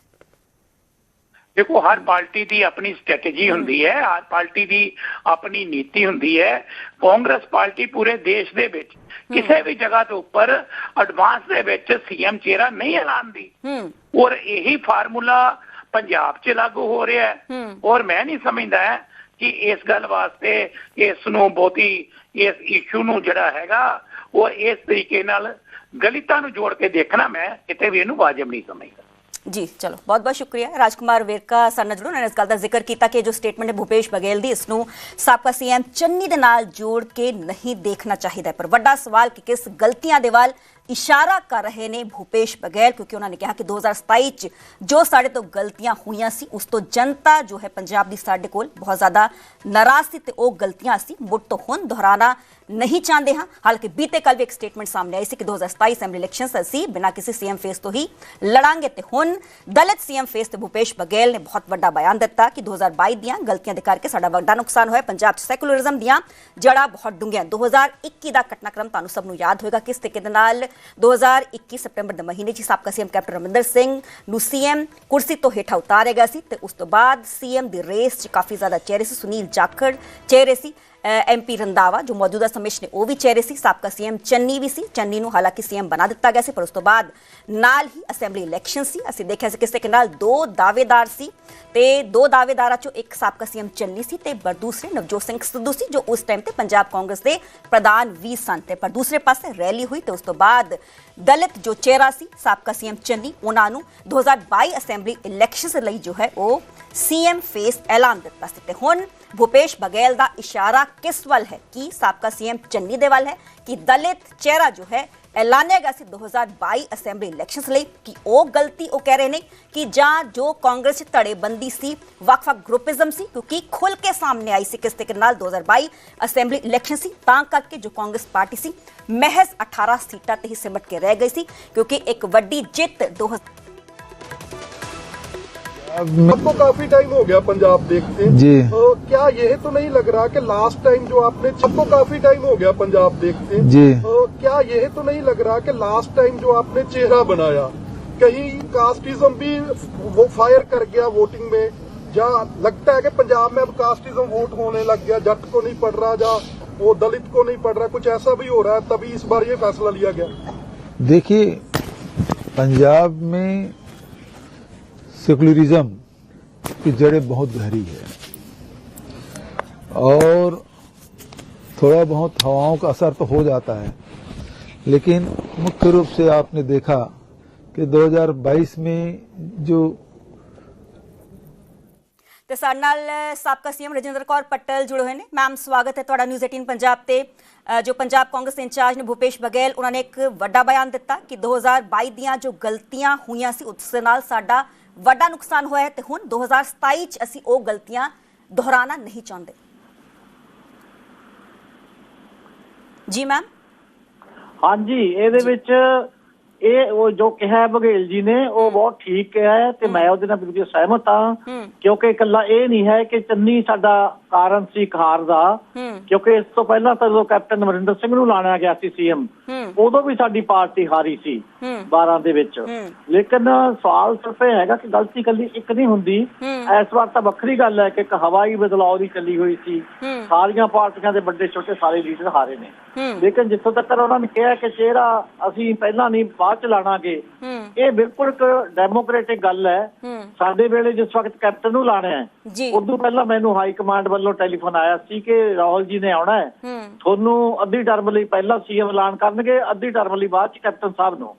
ਦੇਖੋ ਹਰ ਪਾਰਟੀ ਦੀ ਆਪਣੀ ਸਟ੍ਰੈਟਜੀ ਹੁੰਦੀ ਹੈ ਹਰ ਪਾਰਟੀ ਦੀ ਆਪਣੀ ਨੀਤੀ ਹੁੰਦੀ ਹੈ। ਕਾਂਗਰਸ ਪਾਰਟੀ ਪੂਰੇ ਦੇਸ਼ ਦੇ ਵਿੱਚ ਕਿਸੇ ਵੀ ਜਗ੍ਹਾ ਦੇ ਉੱਪਰ ਐਡਵਾਂਸ ਦੇ ਵਿੱਚ ਸੀਐਮ ਚਿਹਰਾ ਨਹੀਂ ਐਲਾਨਦੀ। ਹੂੰ। ਔਰ ਇਹੀ ਫਾਰਮੂਲਾ ਪੰਜਾਬ 'ਚ ਲਾਗੂ ਹੋ ਰਿਹਾ ਹੈ। ਔਰ ਮੈਂ ਨਹੀਂ ਸਮਝਦਾ ਕਿ ਇਸ ਗੱਲ ਵਾਸਤੇ ਇਸ ਨੂੰ ਬਹੁਤੀ ਇਸ ਇਸ਼ੂ ਨੂੰ ਜਿਹੜਾ ਹੈਗਾ ਉਹ ਇਸ ਤਰੀਕੇ ਨਾਲ ਗਲਿਤਾਂ ਨੂੰ ਜੋੜ ਕੇ ਦੇਖਣਾ ਮੈਂ ਕਿਤੇ ਵੀ ਇਹਨੂੰ ਵਾਜਬ ਨਹੀਂ ਸਮਝਦਾ। ਜੀ, ਚਲੋ, ਬਹੁਤ ਬਹੁਤ ਸ਼ੁਕਰੀਆ। ਰਾਜਕੁਮਾਰ ਵੇਰਕਾ ਸਰ ਨਜਰੋਂ ਨੇ ਇਸ ਗੱਲ ਦਾ ਜ਼ਿਕਰ ਕੀਤਾ ਕਿ ਜੋ ਸਟੇਟਮੈਂਟ ਹੈ ਭੂਪੇਸ਼ ਬਘੇਲ ਦੀ ਇਸ ਨੂੰ ਸਾਬਕਾ ਸੀਐਮ ਚੰਨੀ ਦੇ ਨਾਲ ਜੋੜ ਕੇ ਨਹੀਂ ਦੇਖਣਾ ਚਾਹੀਦਾ ਪਰ ਵੱਡਾ ਸਵਾਲ ਕਿ ਕਿਸ ਗਲਤੀਆਂ ਦੇ ਵੱਲ ਇਸ਼ਾਰਾ ਕਰ ਰਹੇ ਨੇ ਭੂਪੇਸ਼ ਬਘੇਲ ਕਿਉਂਕਿ ਉਹਨਾਂ ਨੇ ਕਿਹਾ ਕਿ 2027 ਚ ਜੋ ਸਾਡੇ ਤੋਂ ਗਲਤੀਆਂ ਹੋਈਆਂ ਸੀ ਉਸ ਤੋਂ ਜਨਤਾ ਜੋ ਹੈ ਪੰਜਾਬ ਦੀ ਸਾਡੇ ਕੋਲ ਬਹੁਤ ਜ਼ਿਆਦਾ ਨਾਰਾਜ਼ ਸੀ ਤੇ ਉਹ ਗਲਤੀਆਂ ਅਸੀਂ ਮੁੜ ਤੋਂ ਹੁਣ ਦੁਹਰਾਣਾ ਨਹੀਂ ਚਾਹੁੰਦੇ ਹਾਂ ਹਾਲਾਂਕਿ ਬੀਤੇ ਕੱਲ ਵੀ ਇੱਕ ਸਟੇਟਮੈਂਟ ਸਾਹਮਣੇ ਆਈ ਸੀ ਕਿ 2027 ਅਸੈਂਬਲੀ ਇਲੈਕਸ਼ਨਸ ਅਸੀਂ ਬਿਨਾਂ ਕਿਸੇ ਸੀਐਮ ਫੇਸ ਤੋਂ ਹੀ ਲੜਾਂਗੇ ਤੇ ਹੁਣ ਦਲਿਤ ਸੀਐਮ ਫੇਸ ਤੇ ਭੂਪੇਸ਼ ਬਘੇਲ ਨੇ ਬਹੁਤ ਵੱਡਾ ਬਿਆਨ ਦਿੱਤਾ ਕਿ 2022 ਦੀਆਂ ਗਲਤੀਆਂ ਦੇ ਕਰਕੇ ਸਾਡਾ ਵੱਡਾ ਨੁਕਸਾਨ ਹੋਇਆ ਪੰਜਾਬ 'ਚ ਸੈਕੂਲਰਿਜ਼ਮ ਦੀਆਂ ਜੜ੍ਹਾਂ ਬਹੁਤ ਡੂੰਘੀਆਂ 2021 ਦਾ ਘਟਨਾਕ੍ਰਮ ਤੁਹਾਨੂੰ ਸਭ ਨੂੰ ਯਾਦ ਹੋਏਗਾ ਕਿਸ ਤਰੀਕੇ ਦੇ ਨਾਲ 2021 ਸਤੰਬਰ ਦੇ ਮਹੀਨੇ 'ਚ ਸਾਬਕਾ ਸੀਐਮ ਕੈਪਟਨ ਅਮਰਿੰਦਰ ਸਿੰਘ ਨੂੰ ਸੀਐਮ ਕੁਰਸੀ ਤੋਂ ਹੇਠਾਂ ਉਤਾਰਿਆ ਗਿਆ ਸੀ ਤੇ ਉਸ ਤੋਂ ਬਾਅਦ ਸੀਐਮ ਦੀ ਰੇਸ 'ਚ ਕਾਫੀ ਜ਼ਿਆਦਾ ਚਿਹਰੇ ਸੀ ਸੁਨੀਲ ਜਾਖੜ ਚਿਹਰੇ ਸੀ ਐਮਪੀ ਰੰਦਾਵਾ ਜੋ ਮੌਜੂਦਾ ਸਮੇਂ 'ਚ ਨੇ, ਉਹ ਵੀ ਚਿਹਰੇ ਸੀ। ਸਾਬਕਾ ਸੀਐਮ ਚੰਨੀ ਵੀ ਸੀ। ਚੰਨੀ ਨੂੰ ਹਾਲਾਂਕਿ ਸੀਐਮ ਬਣਾ ਦਿੱਤਾ ਗਿਆ ਸੀ, ਪਰ ਉਸ ਤੋਂ ਬਾਅਦ ਨਾਲ ਹੀ ਅਸੈਂਬਲੀ ਇਲੈਕਸ਼ਨ ਸੀ। ਅਸੀਂ ਦੇਖਿਆ ਸੀ ਕਿਸੇ ਨਾਲ ਦੋ ਦਾਅਵੇਦਾਰ ਸੀ ਤੇ ਦੋ ਦਾਅਵੇਦਾਰਾਂ ਚੋਂ ਇੱਕ ਸਾਬਕਾ ਸੀਐਮ ਚੰਨੀ ਸੀ ਤੇ ਪਰ ਦੂਸਰੇ ਨਵਜੋਤ ਸਿੰਘ ਸਿੱਧੂ ਸੀ, ਜੋ ਉਸ ਟਾਈਮ ਤੇ ਪੰਜਾਬ ਕਾਂਗਰਸ ਦੇ ਪ੍ਰਧਾਨ ਵੀ ਸਨ ਤੇ, ਪਰ ਦੂਸਰੇ ਪਾਸੇ ਰੈਲੀ ਹੋਈ ਤੇ ਉਸ ਤੋਂ ਬਾਅਦ ਦਲਿਤ ਜੋ ਚਿਹਰਾ ਸੀ, ਸਾਬਕਾ ਸੀਐਮ ਚੰਨੀ, ਉਹਨਾਂ ਨੂੰ 2022 ਅਸੈਂਬਲੀ ਇਲੈਕਸ਼ਨਸ ਲਈ ਜੋ ਹੈ, ਉਹ ਸੀਐਮ ਫੇਸ ਐਲਾਨ ਦਿੱਤਾ ਸੀ ਤੇ ਹੁਣ ਭੁਪੇਸ਼ ਬਘੇਲ ਦਾ ਇਸ਼ਾਰਾ ਕਿਸ ਵੱਲ ਹੈ ਕਿ ਸਾਬਕਾ ਸੀਐਮ ਚੰਨੀ ਦੇ ਵੱਲ ਹੈ ਕਿ ਦਲਿਤ ਚਿਹਰਾ ਜੋ ਹੈ ਐਲਾਨਿਆ ਗਿਆ ਸੀ 2022 ਅਸੈਂਬਲੀ ਇਲੈਕਸ਼ਨਸ ਲਈ ਕਿ ਉਹ ਗਲਤੀ ਉਹ ਕਹਿ ਰਹੇ ਨੇ ਕਿ ਜਾਂ ਜੋ ਕਾਂਗਰਸ ਧੜੇਬੰਦੀ ਸੀ ਵੱਖ-ਵੱਖ ਗਰੁੱਪਿਜ਼ਮ ਸੀ ਕਿਉਂਕਿ ਖੁੱਲ ਕੇ ਸਾਹਮਣੇ ਆਈ ਸੀ ਕਿਸ ਤਰੀਕੇ ਨਾਲ 2022 ਅਸੈਂਬਲੀ ਇਲੈਕਸ਼ਨ ਸੀ ਤਾਂ ਕਰਕੇ ਜੋ ਕਾਂਗਰਸ ਪਾਰਟੀ ਸੀ ਮਹਿਜ਼ 18 ਸੀਟਾਂ ਤੇ ਹੀ ਸਿਮਟ ਕੇ ਰਹਿ ਗਈ ਸੀ ਕਿਉਂਕਿ ਇੱਕ ਵੱਡੀ ਜਿੱਤ 2000 आपको काफ़ी टाइम हो गया पंजाब देखते जी। तो क्या यह तो नहीं लग रहा कि लास्ट टाइम जो आपने आपको काफ़ी टाइम हो गया पंजाब देखते जी। तो क्या यह तो नहीं लग रहा कि लास्ट टाइम जो आपने चेहरा बनाया कहीं कास्टिज्म भी वो फायर कर गया वोटिंग में या लगता है कि पंजाब में अब कास्टिज्म वोट होने लग गया जट को नहीं पड़ रहा या वो दलित को नहीं पड़ रहा कुछ ऐसा भी हो रहा है तभी इस बार ये फैसला लिया गया देखिए पंजाब में सेकुलरिज्म की जड़ें बहुत गहरी है और थोड़ा बहुत हवाओं का असर तो हो जाता है लेकिन मुख्य रूप से आपने देखा कि 2022 में जो ਤੇ ਸਾਡੇ ਨਾਲ ਅ, ਸਾਬਕਾ ਸੀਐਮ ਰਜਿੰਦਰ ਕੌਰ ਪਟੇਲ ਜੁੜੇ ਹੋਏ ਨੇ ਮੈਮ ਸਵਾਗਤ ਹੈ ਤੁਹਾਡਾ ਨਿਊਜ਼ 18 ਪੰਜਾਬ ਤੇ ਅ, ਜੋ ਪੰਜਾਬ ਕਾਂਗਰਸ ਇੰਚਾਰਜ ਨੇ ਭੂਪੇਸ਼ ਬਗੇਲ ਉਹਨਾਂ ਨੇ ਇੱਕ ਵੱਡਾ ਬਿਆਨ ਦਿੱਤਾ ਕਿ 2022 ਦੀਆਂ ਜੋ ਗਲਤੀਆਂ ਹੋਈਆਂ ਸੀ ਉਸ ਦੇ ਨਾਲ ਸਾਡਾ ਵੱਡਾ ਨੁਕਸਾਨ ਹੋਇਆ ਹੈ ਤੇ ਹੁਣ 2027 ਚ ਅਸੀਂ ਉਹ ਗਲਤੀਆਂ ਦੁਹਰਾਉਣਾ ਨਹੀਂ ਚਾਹੁੰਦੇ। ਜੀ ਮੈਮ ਹਾਂਜੀ ਇਹਦੇ ਵਿੱਚ ਇਹ ਉਹ ਜੋ ਕਿਹਾ ਹੈ ਬਘੇਲ ਜੀ ਨੇ ਉਹ ਬਹੁਤ ਠੀਕ ਕਿਹਾ ਹੈ ਤੇ ਮੈਂ ਉਹਦੇ ਨਾਲ ਬਿਲਕੁਲ ਸਹਿਮਤ ਹੂੰ। ਕਿਉਂਕਿ ਇਕੱਲਾ ਇਹ ਨਹੀਂ ਹੈ ਕਿ ਚੰਨੀ ਸਾਡਾ ਕਾਰਨ ਸੀ ਹਾਰ ਦਾ। ਕਿਉਂਕਿ ਇਸ ਤੋਂ ਪਹਿਲਾਂ ਤਾਂ ਜਦੋਂ ਕੈਪਟਨ ਅਮਰਿੰਦਰ ਸਿੰਘ ਨੂੰ ਲਾਣਿਆ ਗਿਆ ਸੀ ਸੀਐਮ ਉਦੋਂ ਵੀ ਸਾਡੀ ਪਾਰਟੀ ਹਾਰੀ ਸੀ ਹੂੰ। 12 ਦੇ ਵਿੱਚ। ਲੇਕਿਨ ਸਵਾਲ ਸਿਰਫ ਇਹ ਹੈਗਾ ਕਿ ਗਲਤੀ ਕੱਲੀ ਇੱਕ ਨਹੀਂ ਹੁੰਦੀ। ਇਸ ਵਾਰ ਤਾਂ ਵੱਖਰੀ ਗੱਲ ਹੈ ਕਿ ਇੱਕ ਹਵਾਈ ਬਦਲਾਅ ਦੀ ਚੱਲੀ ਹੋਈ ਸੀ। ਸਾਰੀਆਂ ਪਾਰਟੀਆਂ ਦੇ ਵੱਡੇ ਛੋਟੇ ਸਾਰੇ ਲੀਡਰ ਹਾਰੇ ਨੇ। ਲੇਕਿਨ ਜਿੱਥੋਂ ਤੱਕ ਉਹਨਾਂ ਨੇ ਕਿਹਾ ਕਿ ਚਿਹਰਾ ਅਸੀਂ ਪਹਿਲਾਂ ਨਹੀਂ ਬਾਅਦ ਚ ਲਾਣਾਗੇ। ਇਹ ਬਿਲਕੁਲ ਇੱਕ ਡੈਮੋਕ੍ਰੈਟਿਕ ਗੱਲ ਹੈ। ਸਾਡੇ ਵੇਲੇ ਜਿਸ ਵਕਤ ਕੈਪਟਨ ਨੂੰ ਲਾਣਾ ਹੈ ਜੀ। ਉਦੋਂ ਪਹਿਲਾਂ ਮੈਨੂੰ ਹਾਈ ਕਮਾਂਡ ਵੱਲੋਂ ਟੈਲੀਫੋਨ ਆਇਆ ਸੀ ਕਿ ਰਾਹੁਲ ਜੀ ਨੇ ਆਉਣਾ ਹੈ। ਤੁਹਾਨੂੰ ਅੱਧੀ ਟਰਮ ਲਈ ਪਹਿਲਾਂ ਸੀਐਮ ਐਲਾਨ ਕਰਨਗੇ ਅੱਧੀ ਟਰਮ ਲਈ ਬਾਅਦ ਚ ਕੈਪਟਨ ਸਾਹਿਬ ਨੂੰ।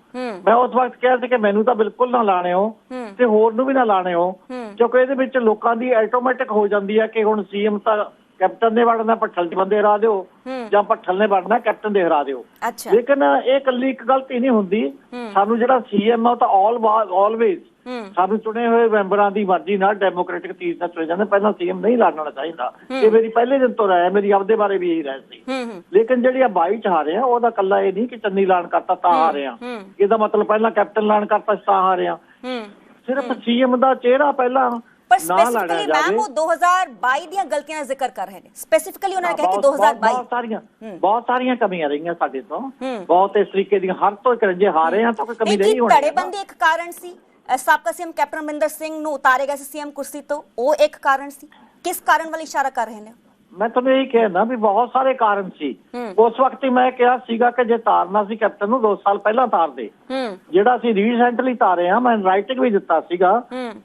ਮੈਂ ਉਸ ਵਕਤ ਕਿਹਾ ਸੀ ਕਿ ਮੈਨੂੰ ਤਾਂ ਬਿਲਕੁਲ ਨਾ ਲਾਣੇ ਹੋ ਤੇ ਹੋਰ ਨੂੰ ਵੀ ਨਾ ਲਾਣੇ ਹੋ ਕਿਉਂਕਿ ਇਹਦੇ ਵਿੱਚ ਲੋਕਾਂ ਦੀ ਆਟੋਮੈਟਿਕ ਹੋ ਜਾਂਦੀ ਹੈ ਕਿ ਹੁਣ ਸੀਐਮ ਤਾਂ ਕੈਪਟਨ ਨੇ ਵੜਨਾ ਪੱਠਲ ਚ ਬੰਦੇ ਹਰਾ ਦਿਓ ਜਾਂ ਪੱਠਲ ਨੇ ਵੜਨਾ ਕੈਪਟਨ ਦੇ ਹਰਾ ਦਿਓ। ਲੇਕਿਨ ਇਹ ਇਕੱਲੀ ਇੱਕ ਗਲਤੀ ਨਹੀਂ ਹੁੰਦੀ। ਸਾਨੂੰ ਜਿਹੜਾ ਸੀਐਮ ਆ ਉਹ ਤਾਂ ਆਲ ਆਲਵੇਜ਼ ਸਾਨੂੰ ਚੁਣੇ ਹੋਏ ਮੈਂਬਰਾਂ ਦੀ ਮਰਜ਼ੀ ਨਾਲ ਡੈਮੋਕ੍ਰੈਟਿਕ ਤੀਰ ਨਾਲ ਚੁਣੇ ਜਾਂਦੇ। ਪਹਿਲਾਂ ਸੀਐਮ ਨਹੀਂ ਲੜਨਾ ਚਾਹੀਦਾ। ਇਹ ਮੇਰੀ ਪਹਿਲੇ ਦਿਨ ਤੋਂ ਹੈ ਮੇਰੀ ਆਪਦੇ ਬਾਰੇ ਵੀ ਇਹੀ ਰਾਏ ਸੀ। ਲੇਕਿਨ ਜਿਹੜੀ ਆ 22 ਚ ਹਾਰੇ ਆ ਉਹਦਾ ਕੱਲਾ ਇਹ ਨਹੀਂ ਕਿ ਚੰਨੀ ਐਲਾਨ ਕਰਤਾ ਤਾਂ ਹਾਰੇ ਆ। ਇਹਦਾ ਮਤਲਬ ਪਹਿਲਾਂ ਕੈਪਟਨ ਐਲਾਨ ਕਰਤਾ ਤਾਂ ਹਾਰੇ ਆ। ਸਿਰਫ ਸੀਐਮ ਦਾ ਚਿਹਰਾ ਪਹਿਲਾਂ ਪਰ ਸਪੈਸੀਫਿਕਲੀ ਮੈਮ ਉਹ 2022 ਦੀਆਂ ਗਲਤੀਆਂ ਦਾ ਜ਼ਿਕਰ ਕਰ ਰਹੇ ਨੇ। ਸਪੈਸੀਫਿਕਲੀ ਉਹਨਾਂ ਨੇ ਕਿਹਾ ਕਿ ਬਹੁਤ- ਬਹੁਤ- 2022 ਬਹੁਤ ਸਾਰੀਆਂ। ਬਹੁਤ ਸਾਰੀਆਂ ਕਮੀਆਂ ਰਹੀਆਂ ਸਾਡੇ ਤੋਂ। ਬਹੁਤ ਇਸ ਤਰੀਕੇ ਦੀਆਂ ਹਰ ਤੋਂ ਇੱਕ ਰੰਜੇ ਹਾਰੇ ਆ ਤਾਂ ਕੋਈ ਕਮੀ ਨਹੀਂ ਹੋਣੀ। ਧੜੇਬੰਦੀ ਇੱਕ ਕਾਰਨ ਸੀ? ਸਾਬਕਾ ਸੀਐਮ ਕੈਪਟਨ ਅਮਰਿੰਦਰ ਸਿੰਘ ਨੂੰ ਉਤਾਰੇ ਗਏ ਸੀ ਸੀਐਮ ਕੁਰਸੀ ਤੋਂ। ਉਹ ਇੱਕ ਕਾਰਨ ਸੀ। ਕਿਸ ਕਾਰਨ ਵੱਲ ਇਸ਼ਾਰਾ ਕਰ ਰਹੇ ਨੇ? ਮੈਂ ਤੁਹਾਨੂੰ ਇਹ ਕਹਿਣਾ ਵੀ ਬਹੁਤ ਸਾਰੇ ਕਾਰਨ ਸੀ। ਉਸ ਵਕਤ ਹੀ ਮੈਂ ਕਿਹਾ ਸੀਗਾ ਕਿ ਜੇ ਤਾਰਨਾ ਸੀ ਕੈਪਟਨ ਨੂੰ 2 ਸਾਲ ਪਹਿਲਾਂ ਤਾਰ ਦੇ। ਜਿਹੜਾ ਅਸੀਂ ਰੀਸੈਂਟਲੀ ਤਾਰੇ ਆ ਮੈਂ ਰਾਈਟਿੰਗ ਵੀ ਦਿੱਤਾ ਸੀਗਾ।